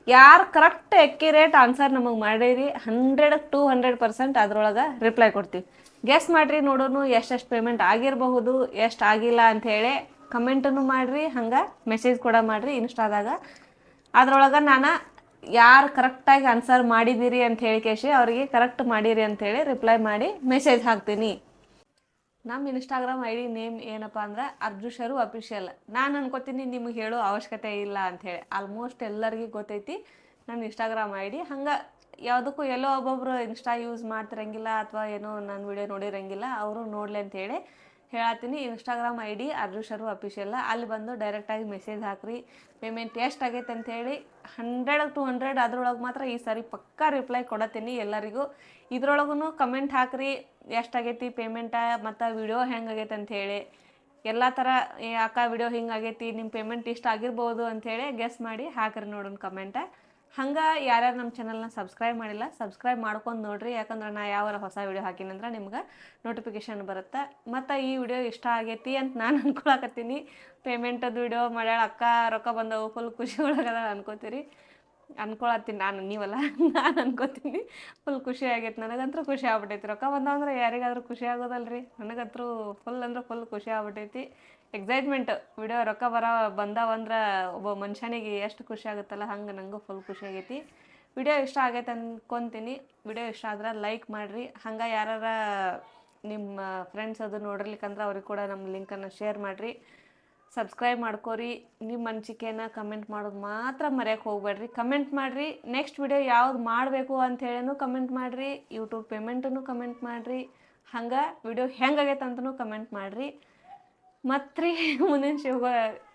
ಯಾರು ಕರೆಕ್ಟ್ ಎಕ್ಯುರೇಟ್ ಆನ್ಸರ್ ನಮಗೆ ಮಾಡಿರಿ ಹಂಡ್ರೆಡ್ ಟು ಹಂಡ್ರೆಡ್ ಪರ್ಸೆಂಟ್ ಅದ್ರೊಳಗೆ ರಿಪ್ಲೈ ಕೊಡ್ತೀವಿ. ಗೆಸ್ ಮಾಡಿರಿ ನೋಡೋನು ಎಷ್ಟೆಷ್ಟು ಪೇಮೆಂಟ್ ಆಗಿರಬಹುದು, ಎಷ್ಟು ಆಗಿಲ್ಲ ಅಂಥೇಳಿ ಕಮೆಂಟನ್ನು ಮಾಡಿರಿ, ಹಂಗೆ ಮೆಸೇಜ್ ಕೂಡ ಮಾಡಿರಿ ಇನ್ಸ್ಟಾದಾಗ ಅದ್ರೊಳಗೆ ನಾನು ಯಾರು ಕರೆಕ್ಟಾಗಿ ಆನ್ಸರ್ ಮಾಡಿದ್ದೀರಿ ಅಂತ ಹೇಳಿ ಕೇಶಿ, ಅವರಿಗೆ ಕರೆಕ್ಟ್ ಮಾಡಿರಿ ಅಂಥೇಳಿ ರಿಪ್ಲೈ ಮಾಡಿ ಮೆಸೇಜ್ ಹಾಕ್ತೀನಿ. ನಮ್ಮ ಇನ್ಸ್ಟಾಗ್ರಾಮ್ ಐ ಡಿ ನೇಮ್ ಏನಪ್ಪ ಅಂದ್ರೆ ಅರ್ಜುಷರು ಅಫಿಷಿಯಲ್ ನಾನು ಅನ್ಕೋತೀನಿ ನಿಮಗೆ ಹೇಳೋ ಅವಶ್ಯಕತೆ ಇಲ್ಲ ಅಂಥೇಳಿ ಆಲ್ಮೋಸ್ಟ್ ಎಲ್ಲರಿಗೂ ಗೊತ್ತೈತಿ ನನ್ನ ಇನ್ಸ್ಟಾಗ್ರಾಮ್ ಐ ಡಿ ಹಂಗೆ ಯಾವುದಕ್ಕೂ ಎಲ್ಲೋ ಒಬ್ಬೊಬ್ರು ಇನ್ಸ್ಟಾ ಯೂಸ್ ಮಾಡ್ತಿರಂಗಿಲ್ಲ ಅಥವಾ ಏನೋ ನನ್ನ ವಿಡಿಯೋ ನೋಡಿರಂಗಿಲ್ಲ, ಅವರು ನೋಡಲಿ ಅಂತೇಳಿ ಹೇಳತ್ತೀನಿ. ಇನ್ಸ್ಟಾಗ್ರಾಮ್ ಐ ಡಿ ಅರ್ಜುಷರು ಅಫಿಷಿಯಲ್ ಅಲ್ಲಿ ಬಂದು ಡೈರೆಕ್ಟಾಗಿ ಮೆಸೇಜ್ ಹಾಕ್ರಿ. ಪೇಮೆಂಟ್ ಎಷ್ಟು ಆಗೈತೆ ಅಂತೇಳಿ ಹಂಡ್ರೆಡ್ ಟು ಹಂಡ್ರೆಡ್ ಅದ್ರೊಳಗೆ ಮಾತ್ರ ಈ ಸಾರಿ ಪಕ್ಕಾ ರಿಪ್ಲೈ ಕೊಡತ್ತೀನಿ ಎಲ್ಲರಿಗೂ. ಇದ್ರೊಳಗೂ ಕಮೆಂಟ್ ಹಾಕ್ರಿ ಎಷ್ಟಾಗೈತಿ ಪೇಮೆಂಟ ಮತ್ತು ವಿಡಿಯೋ ಹೆಂಗಾಗೈತೆ ಅಂಥೇಳಿ ಎಲ್ಲ ಥರ ಅಕ್ಕ ವಿಡಿಯೋ ಹಿಂಗಾಗೈತಿ ನಿಮ್ಮ ಪೇಮೆಂಟ್ ಇಷ್ಟ ಆಗಿರ್ಬೋದು ಅಂಥೇಳಿ ಗೆಸ್ ಮಾಡಿ ಹಾಕ್ರಿ ನೋಡೋಣ ಕಮೆಂಟ ಹಂಗೆ ಯಾರ್ಯಾರು ನಮ್ಮ ಚಾನಲ್ನ ಸಬ್ಸ್ಕ್ರೈಬ್ ಮಾಡಿಲ್ಲ ಸಬ್ಸ್ಕ್ರೈಬ್ ಮಾಡ್ಕೊಂಡು ನೋಡಿರಿ, ಯಾಕಂದ್ರೆ ನಾ ಯಾವ ಹೊಸ ವಿಡಿಯೋ ಹಾಕಿನಂದ್ರೆ ನಿಮ್ಗೆ ನೋಟಿಫಿಕೇಶನ್ ಬರುತ್ತೆ. ಮತ್ತು ಈ ವಿಡಿಯೋ ಇಷ್ಟ ಆಗೈತಿ ಅಂತ ನಾನು ಅನ್ಕೊಳಕತ್ತೀನಿ. ಪೇಮೆಂಟದು ವಿಡಿಯೋ ಮಾಡ್ಯಾಳ ಅಕ್ಕ, ರೊಕ್ಕ ಬಂದವು ಫುಲ್ ಖುಷಿ ಒಳಗದ ಅನ್ಕೋತೀರಿ. ಅನ್ಕೊಳತ್ತೀನಿ. ನಾನು, ನೀವಲ್ಲ? ನಾನು ಅನ್ಕೋತೀನಿ. ಫುಲ್ ಖುಷಿ ಆಗೈತೆ. ನನಗಂತೂ ಖುಷಿ ಆಗ್ಬಿಟ್ಟೈತಿ. ರೊಕ್ಕ ಬಂದಾವಂದ್ರೆ ಯಾರಿಗಾದ್ರೂ ಖುಷಿ ಆಗೋದಲ್ರಿ? ನನಗಂತೂ ಫುಲ್ ಅಂದ್ರೆ ಫುಲ್ ಖುಷಿ ಆಗ್ಬಿಟ್ಟೈತಿ. ಎಕ್ಸೈಟ್ಮೆಂಟ್ ವಿಡಿಯೋ ರೊಕ್ಕ ಬರೋ ಬಂದಾವಂದ್ರೆ ಒಬ್ಬ ಮನುಷ್ಯನಿಗೆ ಎಷ್ಟು ಖುಷಿ ಆಗುತ್ತಲ್ಲ, ಹಂಗೆ ನನಗೂ ಫುಲ್ ಖುಷಿ ಆಗೈತಿ. ವಿಡಿಯೋ ಇಷ್ಟ ಆಗೈತೆ ಅಂದ್ಕೊತೀನಿ ವಿಡಿಯೋ ಇಷ್ಟ ಆದ್ರೆ ಲೈಕ್ ಮಾಡಿರಿ. ಹಂಗೆ ಯಾರ ನಿಮ್ಮ ಫ್ರೆಂಡ್ಸ್ ಅದು ನೋಡಿರ್ಲಿಕ್ಕಂದ್ರೆ ಅವ್ರಿಗೆ ಕೂಡ ನಮ್ಮ ಲಿಂಕನ್ನು ಶೇರ್ ಮಾಡಿರಿ. ಸಬ್ಸ್ಕ್ರೈಬ್ ಮಾಡ್ಕೋರಿ, ನಿಮ್ಮ ಅನಿಸಿಕೆನ ಕಮೆಂಟ್ ಮಾಡೋದು ಮಾತ್ರ ಮರೆಯೋಕೆ ಹೋಗ್ಬೇಡ್ರಿ. ಕಮೆಂಟ್ ಮಾಡಿರಿ ನೆಕ್ಸ್ಟ್ ವಿಡಿಯೋ ಯಾವ್ದು ಮಾಡಬೇಕು ಅಂಥೇಳಿನೂ ಕಮೆಂಟ್ ಮಾಡಿರಿ ಯೂಟ್ಯೂಬ್ ಪೇಮೆಂಟನ್ನು ಕಮೆಂಟ್ ಮಾಡಿರಿ, ಹಂಗೆ ವಿಡಿಯೋ ಹೆಂಗಾಗೈತೆ ಅಂತಲೂ ಕಮೆಂಟ್ ಮಾಡಿರಿ. ಮತ್ತು ರೀ ಮುಂದಿನ ಶಿವ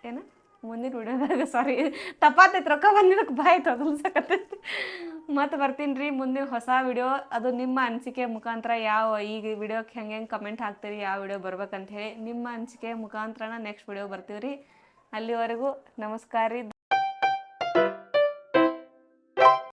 ಏನು? ಮುಂದಿನ ವಿಡಿಯೋದಾಗ ಸಾರಿ ತಪ್ಪಾತೈತೆ ರೊಕ್ಕ ಬಂದಿದ್ದಕ್ಕೆ ಬಾಯ್ ತೊದಲ್ಸಕತ್ತೈತಿ ಮತ್ತೆ ಬರ್ತೀನಿ ರೀ ಮುಂದಿನ ಹೊಸ ವಿಡಿಯೋ ಅದು ನಿಮ್ಮ ಅನಿಸಿಕೆ ಮುಖಾಂತರ ಯಾವ ಈಗ ವಿಡಿಯೋಕ್ಕೆ ಹೆಂಗೆ ಹೆಂಗೆ ಕಮೆಂಟ್ ಹಾಕ್ತೀರಿ, ಯಾವ ವಿಡಿಯೋ ಬರ್ಬೇಕಂತ ಹೇಳಿ ನಿಮ್ಮ ಅನಿಸಿಕೆ ಮುಖಾಂತರನ ನೆಕ್ಸ್ಟ್ ವಿಡಿಯೋ ಬರ್ತೀವಿ ರೀ ಅಲ್ಲಿವರೆಗೂ ನಮಸ್ಕಾರ ರೀ